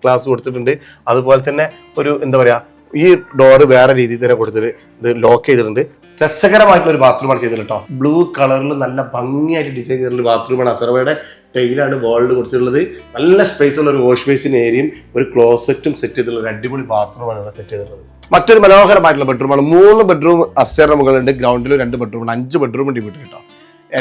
ഗ്ലാസ് കൊടുത്തിട്ടുണ്ട്. അതുപോലെ തന്നെ ഒരു എന്താ പറയുക ഈ ഡോറ് വേറെ രീതിയിൽ തന്നെ കൊടുത്തിട്ട് ഇത് ലോക്ക് ചെയ്തിട്ടുണ്ട്. രസകരമായിട്ടുള്ള ഒരു ബാത്റൂമാണ് ചെയ്തത് കേട്ടോ ബ്ലൂ കളറിൽ നല്ല ഭംഗിയായിട്ട് ഡിസൈൻ ചെയ്തിട്ടുള്ള ബാത്റൂമാണ് അസർവയുടെ ടൈലാണ് വാളിൽ കൊടുത്തിട്ടുള്ളത്. നല്ല സ്പേസ് ഉള്ള ഒരു വാഷ് ബേസിൻ ഏരിയയും ഒരു ക്ലോസറ്റും സെറ്റ് ചെയ്തിട്ടുള്ള ഒരു അടിപൊളി ബാത്റൂമാണ് ഇവിടെ സെറ്റ് ചെയ്തിട്ടുള്ളത്. മറ്റൊരു മനോഹരമായിട്ടുള്ള ബെഡ്റൂമാണ് മൂന്ന് ബെഡ്റൂം അപ്സ്റ്റേറിന് മുകളിലുണ്ട്. ഗ്രൗണ്ടിൽ രണ്ട് ബെഡ്റൂമുണ്ട് അഞ്ച് ബെഡ്റൂം ഉണ്ട് വീട്ടിൽ കേട്ടോ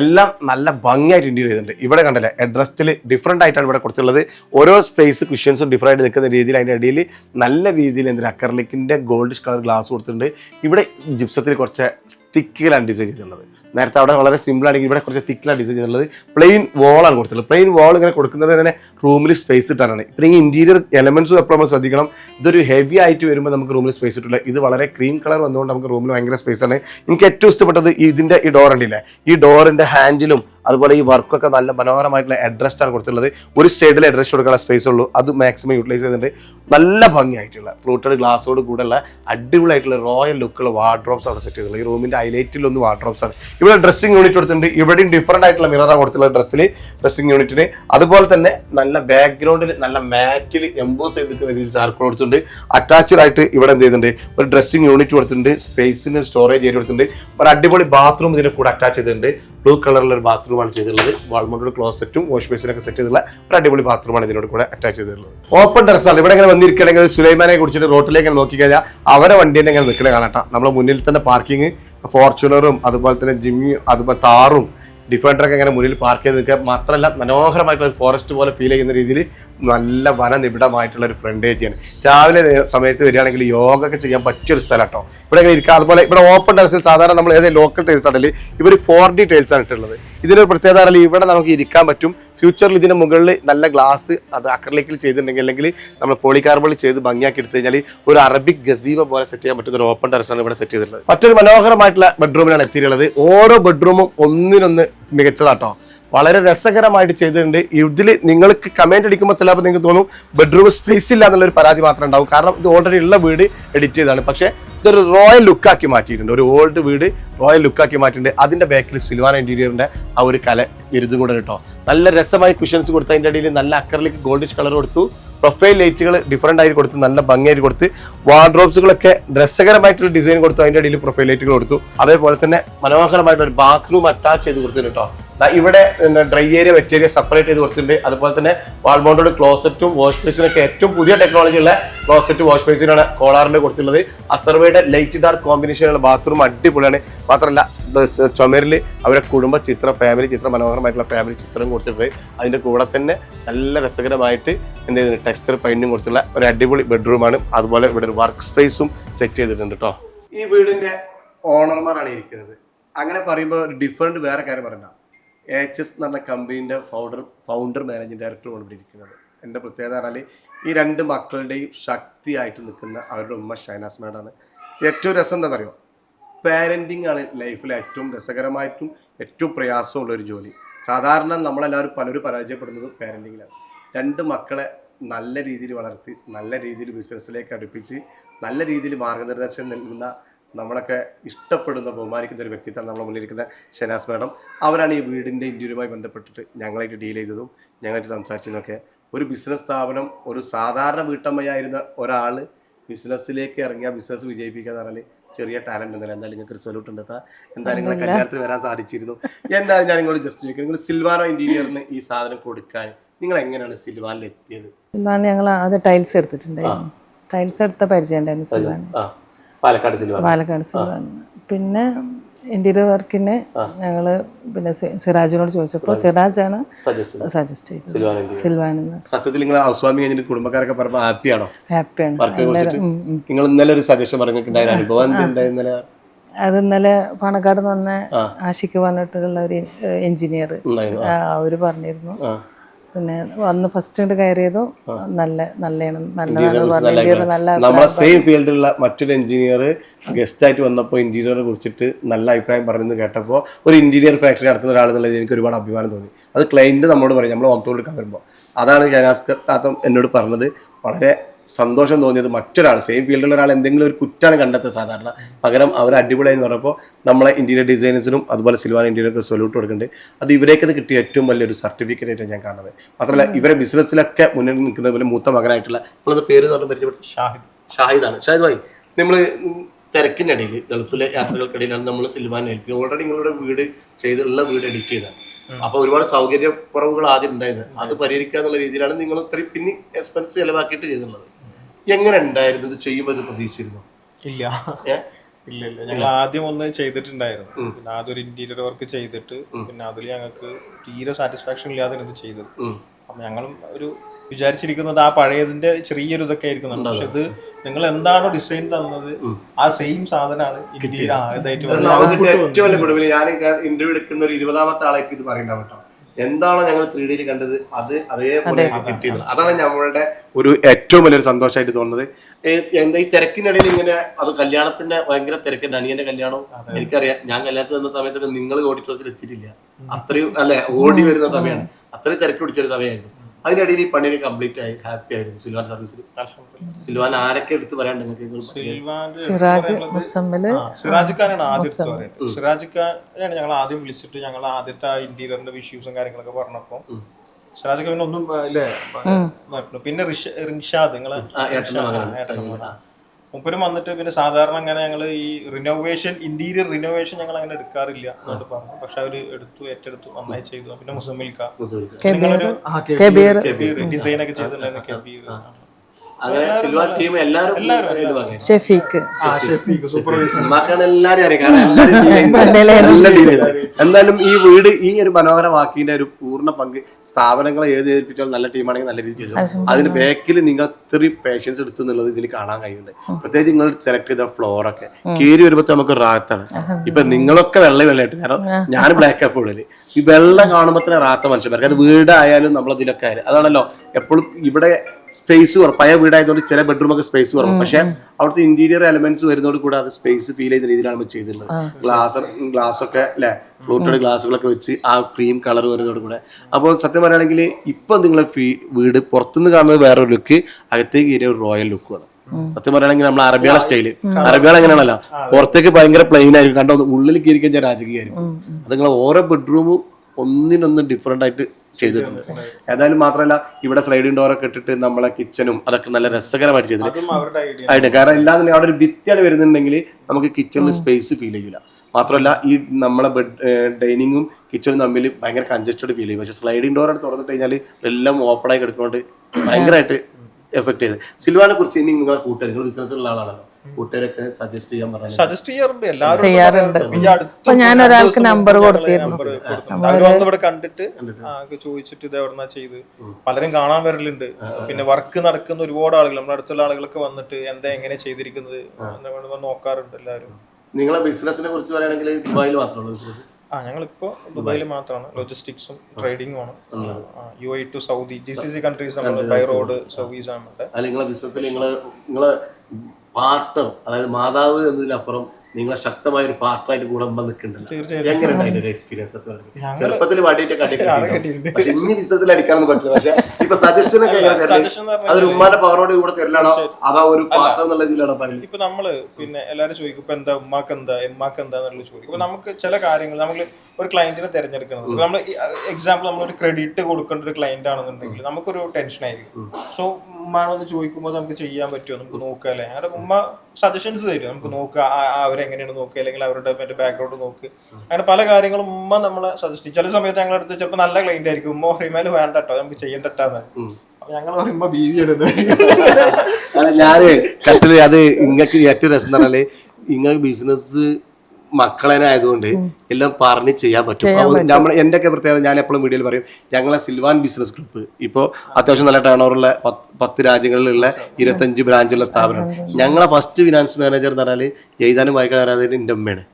എല്ലാം നല്ല ഭംഗിയായിട്ട് ഇൻഡ്യൂർ ചെയ്തിട്ടുണ്ട്. ഇവിടെ കണ്ടല്ലേ അഡ്രസ്സിൽ ഡിഫറെന്റ് ആയിട്ടാണ് ഇവിടെ കൊടുത്തുള്ളത് ഓരോ സ്പേസ് ക്വസ്റ്റ്യൻസും ഡിഫറെന്റ് ആയിട്ട് നിൽക്കുന്ന രീതിയിൽ അതിന്റെ ഇടയിൽ നല്ല രീതിയിൽ എന്തിനാ അക്കർലിക്കിന്റെ ഗോൾഡിഷ് കളർ ഗ്ലാസ് കൊടുത്തിട്ടുണ്ട്. ഇവിടെ ജിപ്സത്തിൽ കുറച്ച് തിക്കിലാണ് ഡിസൈൻ ചെയ്തിട്ടുള്ളത്. നേരത്തെ അവിടെ വളരെ സിമ്പിൾ ആണെങ്കിൽ ഇവിടെ കുറച്ച് തിക്കിലാണ് ഡിസൈൻ ചെയ്തിട്ടുള്ളത്. പ്ലെയിൻ വാളാണ് കൊടുത്തിട്ടുള്ളത്. പ്ലെയിൻ വാൾ ഇങ്ങനെ കൊടുക്കുന്നത് തന്നെ റൂമിൽ സ്പേസ് ഇട്ടാണ് പിന്നെ ഈ ഇന്റീരിയർ എലമെന്റ്സും എപ്പോഴും നമ്മൾ ശ്രദ്ധിക്കണം. ഇതൊരു ഹെവി ആയിട്ട് വരുമ്പോൾ നമുക്ക് റൂമിൽ സ്പേസ് ഇട്ടില്ല ഇത് വളരെ ക്രീം കളർ വന്നുകൊണ്ട് നമുക്ക് റൂമിൽ ഭയങ്കര സ്പേസ് ആണ്. എനിക്ക് ഏറ്റവും ഇഷ്ടപ്പെട്ടത് ഇതിന്റെ ഈ ഡോർ ഉണ്ടല്ലേ? ഈ ഡോറിന്റെ ഹാൻഡിലും അതുപോലെ ഈ വർക്കൊക്കെ നല്ല മനോഹരമായിട്ടുള്ള അഡ്രസ്റ്റ് ആണ് കൊടുത്തിട്ടുള്ളത്. ഒരു സൈഡിൽ അഡ്രസ്റ്റ് കൊടുക്കാനുള്ള സ്പേസ് ഉള്ളൂ. അത് മാക്സിമം യൂട്ടിലൈസ് ചെയ്തിട്ടുണ്ട്. നല്ല ഭംഗിയായിട്ടുള്ള ഫ്ലൂട്ടഡ് ഗ്ലാസോട് കൂടെയുള്ള അടിപൊളിയായിട്ടുള്ള റോയൽ ലുക്കുള്ള വാർഡ്രോബ്സ് ആണ് സെറ്റ് ചെയ്തിട്ടുള്ളത്. ഈ റൂമിന്റെ ഹൈലൈറ്റിൽ ഒന്ന് വാർഡ്രോബ്സ് ആണ്. ഇവിടെ ഡ്രസ്സിംഗ് യൂണിറ്റ് കൊടുത്തിട്ടുണ്ട്. ഇവിടെയും ഡിഫറെന്റ് ആയിട്ടുള്ള മിററാണ് കൊടുത്തിട്ടുള്ള ഡ്രസ്സിൽ ഡ്രസ്സിംഗ് യൂണിറ്റിന് അതുപോലെ തന്നെ നല്ല ബാക്ക്ഗ്രൗണ്ടിൽ നല്ല മാറ്റിൽ എംബോസ് ചെയ്തിരിക്കുന്ന രീതിയിൽ ചാർക്കോൾ കൊടുത്തിട്ടുണ്ട്. അറ്റാച്ച്ഡ് ആയിട്ട് ഇവിടെ എന്ത് ചെയ്യുന്നുണ്ട് ഒരു ഡ്രസ്സിംഗ് യൂണിറ്റ് കൊടുത്തിട്ടുണ്ട്. സ്പേസിന് സ്റ്റോറേജ് ഏരിയ കൊടുത്തിട്ടുണ്ട്. ഒരു അടിപൊളി ബാത്റൂം ഇതിന്റെ കൂടെ അറ്റാച്ച് ചെയ്തിട്ടുണ്ട്. ബ്ലൂ കളറിലുള്ള ഒരു ബാത്റൂമാണ് ചെയ്തിട്ടുള്ളത്. വാൾമോട്ടോട് ക്ലോസറ്റും വാഷ് ബേസിനൊക്കെ സെറ്റ് ചെയ്തിട്ടുള്ള ഒരു അടിപൊളി ബാത്റൂമാണ് ഇതിനോട് കൂടെ അറ്റാച്ച് ചെയ്തിട്ടുള്ളത്. ഓപ്പൺ ടെറസാണ് ഇവിടെ ഇങ്ങനെ വന്നിരിക്കണമെങ്കിൽ സുലൈമാനെ കുറിച്ചിട്ട് റോട്ടിലേക്ക് നോക്കി കഴിഞ്ഞാൽ അവരെ വണ്ടി തന്നെ ഇങ്ങനെ നിൽക്കണേ കാണാം നമ്മുടെ മുന്നിൽ തന്നെ പാർക്കിംഗ് ഫോർച്യൂണറും അതുപോലെ തന്നെ ജിമ്മിയും അതുപോലെ താറും ഡിഫൻഡറൊക്കെ ഇങ്ങനെ മുന്നിൽ പാർക്ക് ചെയ്ത് നിൽക്കുക മാത്രമല്ല മനോഹരമായിട്ടുള്ള ഒരു ഫോറസ്റ്റ് പോലെ ഫീൽ ചെയ്യുന്ന രീതിയിൽ നല്ല വനനിബിഡമായിട്ടുള്ള ഒരു ഫ്രണ്ട് ഏരിയയാണ് രാവിലെ സമയത്ത് വരികയാണെങ്കിൽ യോഗ ഒക്കെ ചെയ്യാൻ പറ്റിയൊരു സ്ഥലം കേട്ടോ ഇവിടെ ഇരിക്കുക അതുപോലെ ഇവിടെ ഓപ്പൺ ടെറസിൽ സാധാരണ നമ്മൾ ഏതെങ്കിലും ലോക്കൽ ടൈൽസ് ആണെങ്കിൽ ഇവർ ഫോർ ഡി ടൈൽസ് ആണ് ഇട്ടുള്ളത് ഇതിനൊരു പ്രത്യേകത അല്ലെങ്കിൽ ഇവിടെ നമുക്ക് ഇരിക്കാൻ പറ്റും. ഫ്യൂച്ചറിൽ ഇതിന് മുകളിൽ നല്ല ഗ്ലാസ് അത് അക്രലിക്കിൽ ചെയ്തിട്ടുണ്ടെങ്കിൽ അല്ലെങ്കിൽ നമ്മൾ പോളികാർബണിൽ ചെയ്ത് ഭംഗിയാക്കി എടുത്തു കഴിഞ്ഞാൽ ഒരു അറബിക് ഗസീവ പോലെ സെറ്റ് ചെയ്യാൻ പറ്റുന്ന ഒരു ഓപ്പൺ ടെറസാണ് ഇവിടെ സെറ്റ് ചെയ്തിട്ടുള്ളത്. മറ്റൊരു മനോഹരമായിട്ടുള്ള ബെഡ്റൂമിലാണ് എത്തിയിട്ടുള്ളത്. ഓരോ ബെഡ്റൂമും ഒന്നിനൊന്ന് മികച്ചതാട്ടോ. വളരെ രസകരമായിട്ട് ചെയ്തിട്ടുണ്ട്. ഇതിൽ നിങ്ങൾക്ക് കമന്റ് അടിക്കുമ്പോൾ ചിലപ്പോൾ നിങ്ങൾക്ക് തോന്നും ബെഡ്റൂം സ്പേസ് ഇല്ല എന്നുള്ളൊരു പരാതി മാത്രമേ ഉണ്ടാവും. കാരണം ഇത് ഓൾറെഡി ഉള്ള വീട് എഡിറ്റ് ചെയ്താണ് പക്ഷേ ഇതൊരു റോയൽ ലുക്കാക്കി മാറ്റിയിട്ടുണ്ട്. ഒരു ഓൾഡ് വീട് റോയൽ ലുക്കാക്കി മാറ്റിയിട്ടുണ്ട്. അതിന്റെ ബാക്കിൽ സിൽവാൻ ഇന്റീരിയറിന്റെ ആ ഒരു കല വിരുതും കൂടെ കേട്ടോ നല്ല രസമായി കുഷൻസ് കൊടുത്ത് അതിന്റെ ഇടയിൽ നല്ല അക്കറിലേക്ക് ഗോൾഡിഷ് കളർ കൊടുത്തു. പ്രൊഫൈൽ ലൈറ്റുകൾ ഡിഫറെന്റ് ആയിട്ട് കൊടുത്ത് നല്ല ഭംഗിയായിട്ട് കൊടുത്ത്. വാർഡ്രോബ്സുകളൊക്കെ രസകരമായിട്ടുള്ള ഡിസൈൻ കൊടുത്തു. അതിന്റെ ഇടയിൽ പ്രൊഫൈൽ ലൈറ്റുകൾ കൊടുത്തു. അതേപോലെ തന്നെ മനോഹരമായിട്ട് ഒരു ബാത്റൂം അറ്റാച്ച് ചെയ്ത് കൊടുത്തിട്ടുണ്ട് കേട്ടോ ഇവിടെ dry area wet area separate ചെയ്ത് കൊടുത്തിട്ടുണ്ട്. അതുപോലെ തന്നെ വാൾ മൗണ്ടഡ് ക്ലോസറ്റും വാഷ് ബേസിനും ഒക്കെ ഏറ്റവും പുതിയ ടെക്നോളജിയുള്ള ക്ലോസറ്റ് വാഷ് ബേസിനാണ് കോളാറിന്റെ കൊടുത്തിട്ടുള്ളത്. അസർവയുടെ ലൈറ്റ് ഡാർക്ക് കോമ്പിനേഷനുള്ള ബാത്റൂം അടിപൊളിയാണ്. മാത്രമല്ല ചുമരിൽ അവരുടെ കുടുംബ ചിത്രം ഫാമിലി ചിത്രം മനോഹരമായിട്ടുള്ള ഫാമിലി ചിത്രം കൊടുത്തിട്ടുണ്ട്. അതിന്റെ കൂടെ തന്നെ നല്ല രസകരമായിട്ട് എന്ത് ചെയ്തിട്ടുണ്ട്? ടെക്സ്റ്റർ പെയിന്റും കൊടുത്തുള്ള ഒരു അടിപൊളി ബെഡ്റൂമാണ് അതുപോലെ ഇവിടെ ഒരു വർക്ക് സ്പേസും സെറ്റ് ചെയ്തിട്ടുണ്ട് കേട്ടോ ഈ വീടിന്റെ ഓണർമാരാണ് ഇരിക്കുന്നത്. അങ്ങനെ പറയുമ്പോൾ ഒരു ഡിഫറെന്റ് വേറെ കാര്യം പറഞ്ഞ എച്ച് എസ് എന്ന് പറഞ്ഞ കമ്പനീന്റെ ഫൗണ്ടർ ഫൗണ്ടർ മാനേജിംഗ് ഡയറക്ടറുമാണ് ഇവിടെ ഇരിക്കുന്നത്. എന്റെ പ്രത്യേകത പറഞ്ഞാൽ ഈ രണ്ട് മക്കളുടെയും ശക്തിയായിട്ട് നിൽക്കുന്ന അവരുടെ ഉമ്മ ഷൈനാസ് മേഡാണ്. ഏറ്റവും രസം എന്താണെന്നറിയോ? പാരന്റിങ് ആണ് ലൈഫിൽ ഏറ്റവും രസകരമായിട്ടും ഏറ്റവും പ്രയാസമുള്ള ഒരു ജോലി. സാധാരണ നമ്മളെല്ലാവരും പലരും പരാജയപ്പെടുന്നത് പാരന്റിങ്ങിലാണ് രണ്ട് മക്കളെ നല്ല രീതിയിൽ വളർത്തി നല്ല രീതിയിൽ ബിസിനസ്സിലേക്ക് അടുപ്പിച്ച് നല്ല രീതിയിൽ മാർഗനിർദ്ദേശം നൽകുന്ന നമ്മളൊക്കെ ഇഷ്ടപ്പെടുന്ന ബഹുമാനിക്കുന്ന ഒരു വ്യക്തിത്വമാണ് നമ്മുടെ മുന്നിലിരിക്കുന്ന ഷനാസ് മാഡം. അവരാണ് ഈ വീടിന്റെ ഇന്റീരിയറുമായി ബന്ധപ്പെട്ടിട്ട് ഞങ്ങളായിട്ട് ഡീൽ ചെയ്തതും ഞങ്ങളായിട്ട് സംസാരിച്ചതൊക്കെ ഒരു ബിസിനസ് സ്ഥാപനം ഒരു സാധാരണ വീട്ടമ്മയായിരുന്ന ഒരാൾ ബിസിനസ്സിലേക്ക് ഇറങ്ങിയ ബിസിനസ് വിജയിപ്പിക്കുക എന്ന് പറഞ്ഞാൽ ചെറിയ ടാലന്റ് ഒന്നുമില്ല എന്തായാലും നിങ്ങൾക്ക് ഒരു സൊല്യൂട്ട് ഉണ്ടെത്താ എന്തായാലും നിങ്ങളെ കല്യാണത്തിന് വരാൻ സാധിച്ചിരുന്നു. എന്തായാലും ഞാൻ നിങ്ങളോട് ജസ്റ്റ് ചോദിക്കുന്നത് നിങ്ങൾ സിൽവാനോ ഇന്റീരിയറിന് ഈ സാധനം കൊടുക്കാൻ നിങ്ങൾ എങ്ങനെയാണ് സിൽവാനിൽ എത്തിയത്? സിൽവാൻ ഞങ്ങൾ ആദ്യം ടൈൽസ് എടുത്തിട്ടുണ്ടായിരുന്നു. ടൈൽസ് എടുത്ത പരിചയം ഉണ്ടായിരുന്നു സിൽവാൻ പാലക്കാട് സിൽവാൻ. പാലക്കാട് സിൽവാൻ പിന്നെ ഇന്റീരിയർ വർക്കിന് ഞങ്ങൾ പിന്നെ സിറാജിനോട് ചോദിച്ചപ്പോൾ സിറാജ്. ആണ് സജസ്റ്റ് ചെയ്തത്. സിൽവാൻ ഇന്റീരിയർ സത്യത്തിൽ നിങ്ങൾ ഹൗസ് വാമിങ് കഴിഞ്ഞിട്ട് കുടുംബക്കാരൊക്കെ പറയുമ്പോൾ ഹാപ്പിയാണോ ഹാപ്പിയാണ് നിങ്ങൾ ഇന്നലെ ഒരു സജഷൻ പറഞ്ഞിട്ടുണ്ടായ അനുഭവം ഇന്നലെ? അത് ഇന്നലെ പാണക്കാട് നിന്ന് വന്ന ആഷിക്ക് പറഞ്ഞിട്ടുള്ള ഒരു എഞ്ചിനീയർ ഉണ്ടായിരുന്നു. അവർ പറഞ്ഞിരുന്നു. പിന്നെ വന്ന് ഫസ്റ്റ് ഇങ്ങോട്ട് കയറിയതോ നല്ല നല്ലതാണ് നല്ല നമ്മളെ സെയിം ഫീൽഡിലുള്ള മറ്റൊരു എഞ്ചിനീയർ ഗസ്റ്റ് ആയിട്ട് വന്നപ്പോൾ ഇന്റീരിയറിനെ കുറിച്ചിട്ട് നല്ല അഭിപ്രായം പറഞ്ഞെന്ന് കേട്ടപ്പോൾ ഒരു ഇന്റീരിയർ ഫാക്ടറി നടത്തുന്ന ഒരാൾ എന്നുള്ളത് എനിക്ക് ഒരുപാട് അഭിമാനം തോന്നി. അത് ക്ലയന്റ് നമ്മളോട് പറയും. നമ്മൾ ഹോം ടൂർ എടുക്കാൻ വരുമ്പോൾ അതാണ് ഷനാസ് താത്തം എന്നോട് പറഞ്ഞത്. വളരെ സന്തോഷം തോന്നിയത് മറ്റൊരാൾ സെയിം ഫീൽഡിലുള്ള ഒരാൾ എന്തെങ്കിലും ഒരു കുറ്റാണ് കണ്ടെത്തുക സാധാരണ. പകരം അവർ അടിപൊളിയായി എന്ന് പറഞ്ഞപ്പോൾ നമ്മളെ ഇന്റീരിയർ ഡിസൈനേഴ്സിനും അതുപോലെ സിൽവാൻ ഇന്റീരിയർക്ക് സൊല്യൂട്ട് കൊടുക്കുന്നുണ്ട്. അത് ഇവരേക്കത് കിട്ടിയ ഏറ്റവും വലിയൊരു സർട്ടിഫിക്കറ്റ് ആയിട്ട് ഞാൻ കാണുന്നത്. മാത്രമല്ല ഇവരെ ബിസിനസ്സിലൊക്കെ മുന്നിൽ നിൽക്കുന്ന പോലെ മൂത്ത മകനായിട്ടുള്ള നമ്മളത് പേര് പറഞ്ഞ പരിചയപ്പെടുത്തി ഷാഹിദ്. ഷാഹിദാണ്. ഷാഹിദ് ഭായി നമ്മൾ തിരക്കിനിടയിൽ ഗൾഫിലെ യാത്രകൾക്കിടയിലാണ് നമ്മൾ സിൽവാൻ ഏൽപ്പിക്കുന്നത്. ഓൾറെഡി നിങ്ങളുടെ വീട് ചെയ്തുള്ള വീട് എഡിറ്റ് ചെയ്തതാണ്. അപ്പൊ ഒരുപാട് സൗകര്യക്കുറവുകൾ ആദ്യം ഉണ്ടായത്. അത് പരിഹരിക്കുക എന്നുള്ള രീതിയിലാണ് നിങ്ങൾ ഇത്രയും പിന്നെ എക്സ്പെൻസ് ചെലവാക്കിയിട്ട് ചെയ്തിട്ടുള്ളത്. എങ്ങനെ ഉണ്ടായിരുന്നു? ഇത് ചെയ്യുമ്പോൾ പ്രതീക്ഷിച്ചിരുന്നു? ഇല്ല. ഏ? ഇല്ല ഇല്ല. ഞങ്ങൾ ആദ്യം ഒന്ന് ചെയ്തിട്ടുണ്ടായിരുന്നു. പിന്നെ ആദ്യം ഒരു ഇന്റീരിയർ വർക്ക് ചെയ്തിട്ട് പിന്നെ അതിൽ ഞങ്ങൾക്ക് തീരെ സാറ്റിസ്ഫാക്ഷൻ ഇല്ലാതെ ഇത് ചെയ്തത് അപ്പൊ ഞങ്ങളും ഒരു വിചാരിച്ചിരിക്കുന്നത് ആ പഴയതിന്റെ ചെറിയൊരു ഇതൊക്കെ ആയിരിക്കുന്നുണ്ട്. പക്ഷെ ഇത് നിങ്ങൾ എന്താണോ ഡിസൈൻ തന്നത് ആ സെയിം സാധനമാണ് ഇന്ത്യയിൽ ആദ്യമായിട്ട് ഏറ്റവും വലിയ ഞാൻ ഇന്റർവ്യൂ എടുക്കുന്ന ഒരു ഇരുപതാമത്തെ ആളേക്ക് ഇത് പറയണ്ടാവും കേട്ടോ എന്താണോ ഞങ്ങൾ ത്രീ ഡിയിൽ കണ്ടത് അത് അതേപോലെ കിട്ടിയത്. അതാണ് ഞങ്ങളുടെ ഒരു ഏറ്റവും വലിയൊരു സന്തോഷമായിട്ട് തോന്നുന്നത്. എന്താ ഈ തിരക്കിനിടയിൽ ഇങ്ങനെ അത് കല്യാണത്തിന്റെ ഭയങ്കര തിരക്ക് അനിയന്റെ കല്യാണം? എനിക്കറിയാം. ഞാൻ കല്യാണത്തിൽ വന്ന സമയത്തൊക്കെ നിങ്ങൾ ഓഡിറ്റോറിയത്തിൽ എത്തിയിട്ടില്ല. അത്രയും അല്ലെ ഓടി വരുന്ന സമയമാണ്. അത്രയും തിരക്ക് പിടിച്ചൊരു സമയമായിരുന്നു. അതിനിടയിൽ ഈ പണിയൊക്കെ കംപ്ലീറ്റ് ആയി ഹാപ്പി ആയിരുന്നു. സിൽവാൻ സർവീസിൽ സിൽവാൻ ആരൊക്കെ എടുത്ത് പറയാണ്ട് നിങ്ങൾക്ക് സിൽവാൻ സിറാജ് മുസമ്മിൽ സിറാജ് ഖാനാണ് ആദ്യത്തെ പറയുന്നത്. സിറാജ് ഖാനാണ് ഞങ്ങൾ ആദ്യം വിളിച്ചിട്ട് ഞങ്ങൾ ആദ്യത്തെ ഇന്റീരിയറിന്റെ ഇഷ്യൂസും കാര്യങ്ങളൊക്കെ പറഞ്ഞപ്പോ. സിറാജ് ഖാൻ പിന്നെ ഒന്നും ഇല്ലേ. പിന്നെ റിഷാദ് റിൻഷാദ് നിങ്ങളെ മൂപ്പരും വന്നിട്ട് പിന്നെ സാധാരണ അങ്ങനെ ഞങ്ങൾ ഈ റിനോവേഷൻ ഇന്റീരിയർ റിനോവേഷൻ ഞങ്ങൾ അങ്ങനെ എടുക്കാറില്ല എന്നിട്ട് പറഞ്ഞു. പക്ഷെ അവർ എടുത്തു ഏറ്റെടുത്തു നന്നായി ചെയ്തു. പിന്നെ നിങ്ങളൊരു കബീർ. ഡിസൈൻ ഒക്കെ ചെയ്തിട്ടുണ്ടായിരുന്നു കബീർ. അങ്ങനെ സിൽവാൻ ടീം എല്ലാവരും. ഷെഫീഖ്. ഉമ്മാക്കാണ് എല്ലാരും അറിയാം. എന്തായാലും ഈ വീട് ഈ ഒരു മനോഹര വാക്കിന്റെ ഒരു പൂർണ പങ്ക് സ്ഥാപനങ്ങളെ ഏത് ഏൽപ്പിച്ചാലും നല്ല ടീമാണെങ്കിൽ നല്ല രീതിയിൽ ചെയ്തു. അതിന് ബാക്കിൽ നിങ്ങൾ ഇത്രയും പേഷ്യൻസ് എടുത്തു എന്നുള്ളത് ഇതിൽ കാണാൻ കഴിയുന്നുണ്ട്. പ്രത്യേകിച്ച് നിങ്ങൾ സെലക്ട് ചെയ്ത ഫ്ലോർ ഒക്കെ. കീറി വരുമ്പോൾ നമുക്ക് റാത്താണ് ഇപ്പൊ നിങ്ങളൊക്കെ വെള്ള വെള്ളമായിട്ട് കാരണം ഞാൻ ബ്ലാക്ക് ആപ്പ് ഇടൽ ഈ വെള്ളം കാണുമ്പോൾ തന്നെ റാത്ത മനുഷ്യന്മാർക്ക് അത് വീടായാലും നമ്മളതിലൊക്കെ ആയാലും. അതാണല്ലോ എപ്പോഴും ഇവിടെ സ്പേസ് കുറവ്. പഴയ വീടായതുകൊണ്ട് ചില ബെഡ്റൂം ഒക്കെ സ്പേസ് കുറവ്. പക്ഷെ അവിടുത്തെ ഇന്റീരിയർ എലമെന്റ്സ് വരുന്നതോട് കൂടെ അത് സ്പേസ് ഫീൽ ചെയ്യുന്ന രീതിയിലാണ് നമ്മൾ ചെയ്തിട്ടുള്ളത്. ഗ്ലാസ് ഗ്ലാസ് ഒക്കെ അല്ലെ? ഫ്ലൂട്ടഡ് ഗ്ലാസ്സുകളൊക്കെ വെച്ച് ആ ക്രീം കളർ വരുന്നതോട് കൂടെ. അപ്പോൾ സത്യം പറയുകയാണെങ്കിൽ ഇപ്പൊ നിങ്ങളെ ഫീ വീട് പുറത്തുനിന്ന് കാണുന്നത് വേറൊരു ലുക്ക് അകത്തേക്ക് കയറിയ ഒരു റോയൽ ലുക്കുമാണ് സത്യം പറയുകയാണെങ്കിൽ നമ്മൾ അറബിയാള സ്റ്റൈൽ. അറബികൾ എങ്ങനെയാണല്ലോ? പുറത്തേക്ക് ഭയങ്കര പ്ലെയിൻ ആയിരിക്കും. കണ്ടോ? ഉള്ളിൽ കയറി കഴിഞ്ഞാൽ രാജകീയമായിരിക്കും അത് നിങ്ങൾ ഓരോ ബെഡ്റൂമും ഒന്നിനൊന്ന് ഡിഫറെന്റ് ആയിട്ട് ചെയ്തിട്ടുണ്ട്. ഏതായാലും മാത്രമല്ല ഇവിടെ സ്ലൈഡിംഗ് ഡോറൊക്കെ ഇട്ടിട്ട് നമ്മളെ കിച്ചനും അതൊക്കെ നല്ല രസകരമായിട്ട് ചെയ്തിട്ടുണ്ട്. ആയിട്ട് കാരണം ഇല്ലാന്നുണ്ടെങ്കിൽ അവിടെ ഒരു ഭിത്തിയാണ് വരുന്നുണ്ടെങ്കിൽ നമുക്ക് കിച്ചണിൽ സ്പേസ് ഫീൽ ചെയ്യില്ല മാത്രമല്ല ഈ നമ്മളെ ബെഡ് ഡൈനിങ്ങും കിച്ചണും തമ്മിൽ ഭയങ്കര കഞ്ചസ്റ്റഡ് ഫീൽ ചെയ്യും. പക്ഷെ സ്ലൈഡിംഗ് ഡോർ തുറന്നിട്ട് കഴിഞ്ഞാൽ എല്ലാം ഓപ്പൺ ആയി കിടക്കുന്നതുകൊണ്ട് ഭയങ്കരമായിട്ട് എഫക്ട് ചെയ്ത്. സിൽവാനെ കുറിച്ച് ഇനി നിങ്ങളെ കൂട്ടുകാർ നിങ്ങൾ ബിസിനസ്സിലുള്ള ആളാണല്ലോ. കൂട്ടുകാരൊക്കെ സജസ്റ്റ് ചെയ്യാൻ പറഞ്ഞു സജസ്റ്റ് ചെയ്യാറുണ്ട്. എല്ലാവരും ചെയ്യാറുണ്ട്. അപ്പൊ ഞാൻ ഒരാൾക്ക് നമ്പർ കൊടുത്തിരുന്നു. ഇവിടെ കണ്ടിട്ട് ആ, ചോദിച്ചിട്ട് ഇത് എവിടെന്നാ ചെയ്ത്. പലരും കാണാൻ വരലുണ്ട്. പിന്നെ വർക്ക് നടക്കുന്ന ഒരുപാട് ആളുകൾ നമ്മുടെ അടുത്തുള്ള ആളുകളൊക്കെ വന്നിട്ട് എന്താ എങ്ങനെ ചെയ്തിരിക്കുന്നത് നോക്കാറുണ്ട് എല്ലാവരും. നിങ്ങളെ ബിസിനസിനെ കുറിച്ച് പറയുകയാണെങ്കിൽ ദുബായിൽ മാത്രമുള്ള ബിസിനസ് ആ ഞങ്ങളിപ്പോ ദുബായിൽ. മാത്രമാണ്. ലോജിസ്റ്റിക്സും ട്രേഡിംഗും ആണ് UAE to Saudi G C C countries നമ്മൾ ബൈ റോഡ് സർവീസ് ആണ്. ബിസിനസ്സിൽ നിങ്ങൾ നിങ്ങളെ പാർട്ണർ അതായത് മാതാവ് എന്നതിനപ്പുറം നിങ്ങളെ ശക്തമായ ഒരു പാർട്ണറായിട്ട് കൂടെ മുമ്പ് നിൽക്കുന്നുണ്ടല്ലോ. എങ്ങനെയുണ്ട് അതിന്റെ ഒരു എക്സ്പീരിയൻസ് ചെറുപ്പത്തിൽ വടിയിട്ട് കണ്ടിട്ടുണ്ട്. പക്ഷെ ഇനി ബിസിനസ്സിൽ അടിക്കാനൊന്നും പറ്റില്ല. പക്ഷെ ഇപ്പൊ സജഷൻ ഒക്കെ എങ്ങനെ അതൊരു ഉമ്മാന്റെ പവറോട് കൂടെ തരലാണോ അതാ ഒരു പാർട്ണർ എന്നുള്ള രീതിയിലാണോ പറയുന്നത് ഇപ്പൊ നമ്മൾ പിന്നെ എല്ലാരും ചോദിക്കും ഇപ്പൊ എന്താ? ഉമ്മാക്ക് എന്താ എമ്മാക്ക് എന്താ എന്നുള്ള ചോദിക്കും. ഇപ്പൊ നമുക്ക് ചില കാര്യങ്ങൾ നമ്മൾ ഒരു ക്ലയന്റിനെ തിരഞ്ഞെടുക്കുന്നത് നമ്മൾ എക്സാമ്പിൾ നമ്മൾ ഒരു ക്രെഡിറ്റ് കൊടുക്കേണ്ട ഒരു ക്ലയന്റ് ആണെന്നുണ്ടെങ്കിൽ നമുക്കൊരു ടെൻഷൻ ആയിരിക്കും. സോ ഉമ്മാനൊന്ന് ചോദിക്കുമ്പോൾ നമുക്ക് ചെയ്യാൻ പറ്റുമോ? നമുക്ക് നോക്കുക അല്ലെ അങ്ങനെ ഉമ്മ സജഷൻസ് തരും. നമുക്ക് നോക്കുക അവരെങ്ങനെയാണ് നോക്കുക? അല്ലെങ്കിൽ അവരുടെ മറ്റേ ബാക്ക്ഗ്രൗണ്ട് നോക്ക്. അങ്ങനെ പല കാര്യങ്ങളും ഉമ്മ നമ്മളെ സജസ്റ്റ് ചെയ്യും. ചില സമയത്ത് ഞങ്ങളുടെ അടുത്ത് ചിലപ്പോൾ നല്ല ക്ലൈന്റ് ആയിരിക്കും. ഉമ്മ പറയുമ്പോൾ വേണ്ട കേട്ടോ നമുക്ക് മതി ഞങ്ങൾ പറയുമ്പോ ഞാൻ കത്തിൽ അത് ഇങ്ങക്ക് ഏറ്റവും രസം എന്ന് പറഞ്ഞാൽ ഇങ്ങനെ ബിസിനസ് മക്കളെ ആയതുകൊണ്ട് എല്ലാം പറഞ്ഞ് ചെയ്യാൻ പറ്റും. നമ്മൾ എന്റെ ഒക്കെ പ്രത്യേകത ഞാൻ എപ്പോഴും വീഡിയോയിൽ പറയും ഞങ്ങളെ സിൽവാൻ ബിസിനസ് ഗ്രൂപ്പ് ഇപ്പോൾ അത്യാവശ്യം നല്ല ടേൺ ഓവറുള്ള പത്ത് രാജ്യങ്ങളിലുള്ള ഇരുപത്തഞ്ച് ബ്രാഞ്ചുള്ള സ്ഥാപനമാണ് ഞങ്ങളെ ഫസ്റ്റ് ഫിനാൻസ് മാനേജർ എന്ന് പറഞ്ഞാൽ എഴുതാനും വായിക്കാൻ അറിയാതെ എന്റെ അമ്മയാണ്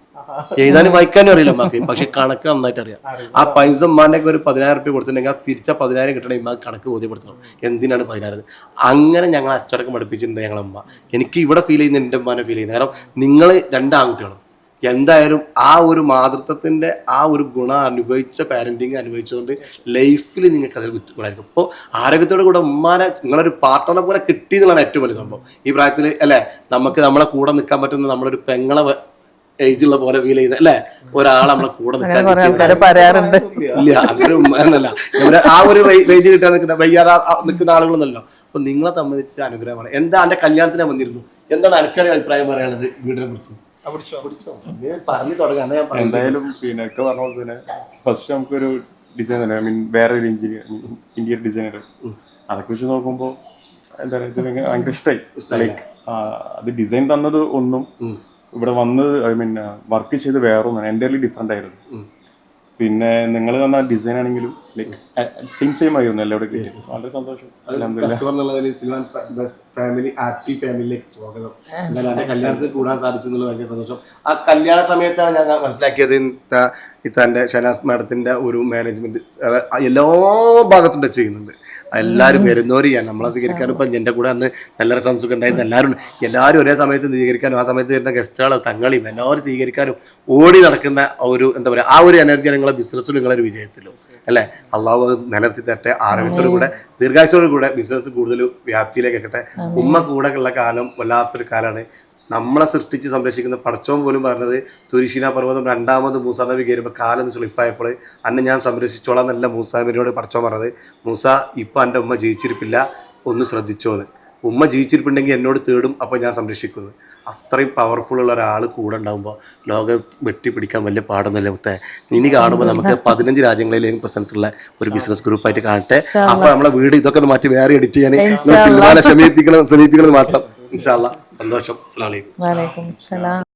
എഴുതാനും വായിക്കാനും അറിയില്ല അമ്മയ്ക്ക് പക്ഷെ കണക്ക് നന്നായിട്ട് അറിയാം. ആ പൈസ ഉമ്മാന്റെ ഒരു പതിനായിരം റുപ്യ കൊടുത്തിട്ടുണ്ടെങ്കിൽ ആ തിരിച്ച പതിനായിരം കിട്ടണേ ഇമ്മ കണക്ക് ബോധ്യപ്പെടുത്തണം. എന്തിനാണ് പതിനായിരം? അങ്ങനെ ഞങ്ങൾ അച്ചടക്കം പഠിപ്പിച്ചിട്ടുണ്ട് ഞങ്ങളെ അമ്മ എനിക്ക് ഇവിടെ ഫീൽ ചെയ്യുന്ന എന്റെ ഉമ്മാനെ ഫീൽ ചെയ്യുന്നത്. കാരണം നിങ്ങൾ രണ്ട് ആൺകുട്ടികളും. എന്തായാലും ആ ഒരു മാതൃത്വത്തിന്റെ ആ ഒരു ഗുണം അനുഭവിച്ച പാരന്റിങ് അനുഭവിച്ചുകൊണ്ട് ലൈഫിൽ നിങ്ങൾക്ക് അതിൽ ഗുണമായിരിക്കും. ഇപ്പോൾ ആരോഗ്യത്തോടെ കൂടെ ഉമ്മാനെ നിങ്ങളൊരു പാർട്ട്ണറെ പോലെ കിട്ടി എന്നുള്ളതാണ് ഏറ്റവും വലിയ സംഭവം. ഈ പ്രായത്തിൽ അല്ലേ നമുക്ക് നമ്മളെ കൂടെ നിൽക്കാൻ പറ്റുന്ന നമ്മളൊരു പെങ്ങളെ ഏജുള്ള പോലെ ഫീൽ ചെയ്ത അല്ലേ? ഒരാളെ നമ്മളെ കൂടെ നിൽക്കാൻ പറയാറുണ്ട്. ഇല്ല അങ്ങനെ ഉമ്മാനല്ല. ഇവരെ ആ ഒരു റേഞ്ചിൽ കിട്ടാൻ നിൽക്കുന്ന വയ്യാതെ നിൽക്കുന്ന ആളുകളൊന്നല്ലോ അപ്പൊ നിങ്ങളെ സംബന്ധിച്ച് അനുഗ്രഹമാണ്. എന്താ എന്റെ കല്യാണത്തിന് വന്നിരുന്നു? എന്താണ് എനിക്കൊരു അഭിപ്രായം പറയാനുള്ളത് വീടിനെ കുറിച്ച്? എന്തായാലും പിന്നെ ഒക്കെ പറഞ്ഞ പോലെ തന്നെ ഫസ്റ്റ് നമുക്കൊരു ഡിസൈനർ ഐ മീൻ വേറെ ഒരു എഞ്ചിനീയർ ഇന്ത്യൻ ഡിസൈനർ അതൊക്കെ വെച്ച് നോക്കുമ്പോൾ എന്താ പറയുക ഇത് ഭയങ്കര ഭയങ്കര ഇഷ്ടമായി ലൈക്ക് അത് ഡിസൈൻ തന്നത് ഒന്നും ഇവിടെ വന്നത് ഐ മീൻ വർക്ക് ചെയ്ത് വേറെ ഒന്നാണ് എന്റെ ഡിഫറെന്റ് ആയിരുന്നു. പിന്നെ നിങ്ങൾ തന്ന ഡിസൈൻ ആണെങ്കിലും ലൈക്ക് സെയിം സെയിം ആയിരുന്നു എല്ലാവരും വളരെ സന്തോഷം. ഫാമിലി ആക്റ്റീവ് ഫാമിലിയിലേക്ക് സ്വാഗതം. എന്നാലും എന്റെ കല്യാണത്തിൽ കൂടാൻ സാധിച്ചു എന്നുള്ള ഭയങ്കര സന്തോഷം. ആ കല്യാണ സമയത്താണ് ഞാൻ മനസ്സിലാക്കിയത് ഇത്ത- ഇത്താന്റെ ഷനാസ് മാഡത്തിന്റെ ഒരു മാനേജ്മെന്റ് എല്ലാ ഭാഗത്തും ടച്ച് ചെയ്യുന്നുണ്ട്. എല്ലാവരും വരുന്നവർ ചെയ്യാൻ നമ്മളെ സ്വീകരിക്കാനും ഇപ്പം എന്റെ കൂടെ അന്ന് നല്ല റെസംസ് ഒക്കെ ഉണ്ടായിരുന്നു. എല്ലാവരും. എല്ലാവരും ഒരേ സമയത്ത് സ്വീകരിക്കാനും ആ സമയത്ത് വരുന്ന ഗസ്റ്റുകൾ തങ്ങളെയും എല്ലാവരും സ്വീകരിക്കാനും ഓടി നടക്കുന്ന ഒരു എന്താ പറയുക ആ ഒരു എനർജിയാണ് നിങ്ങളെ ബിസിനസ്സിലും നിങ്ങളൊരു വിജയത്തിലും. അല്ലേ? അള്ളാഹു അത് നിലനിർത്തി തരട്ടെ. ആരോഗ്യത്തോടു കൂടെ ദീർഘായുസോടു കൂടെ ബിസിനസ് കൂടുതൽ വ്യാപ്തിയിലേക്ക് എത്തട്ടെ. ഉമ്മ കൂടെ ഉള്ള കാലം വല്ലാത്തൊരു കാലമാണ് നമ്മളെ സൃഷ്ടിച്ച് സംരക്ഷിക്കുന്ന പടച്ചോൻ പോലും പറഞ്ഞത് തുരിശീന പർവതം രണ്ടാമത് മൂസാനബി കയറുമ്പോൾ കാലം സ്ലിപ്പായപ്പോൾ അന്നെ ഞാൻ സംരക്ഷിച്ചോളാം എന്നല്ല മൂസാബിനോട് പടച്ചോൻ പറഞ്ഞത്. മൂസ ഇപ്പം എന്റെ ഉമ്മ ജീവിച്ചിരിപ്പില്ല ഒന്ന് ശ്രദ്ധിച്ചോന്ന്. ഉമ്മ ജീവിച്ചിരിപ്പുണ്ടെങ്കിൽ എന്നോട് തേടും അപ്പോൾ ഞാൻ സംരക്ഷിക്കുന്നത് അത്രയും പവർഫുൾ ഉള്ള ഒരാൾ കൂടെ ഉണ്ടാകുമ്പോൾ ലോകം വെട്ടിപ്പിടിക്കാൻ വലിയ പാടൊന്നുമില്ല മുത്തേ. ഇനി കാണുമ്പോൾ നമുക്ക് പതിനഞ്ച് രാജ്യങ്ങളിലേക്കും പ്രസൻസ് ഉള്ള ഒരു ബിസിനസ് ഗ്രൂപ്പായിട്ട് കാണട്ടെ. അപ്പോൾ നമ്മളെ വീട് ഇതൊക്കെ ഒന്ന് മാറ്റി വേറെ എഡിറ്റ് ചെയ്യാൻ സിനിമാനെ സമീപിക്കണം മാത്രം. ഇൻഷാല്ല സന്തോഷം. അസ്സലാമു അലൈക്കും. വാലേക്കും സലാം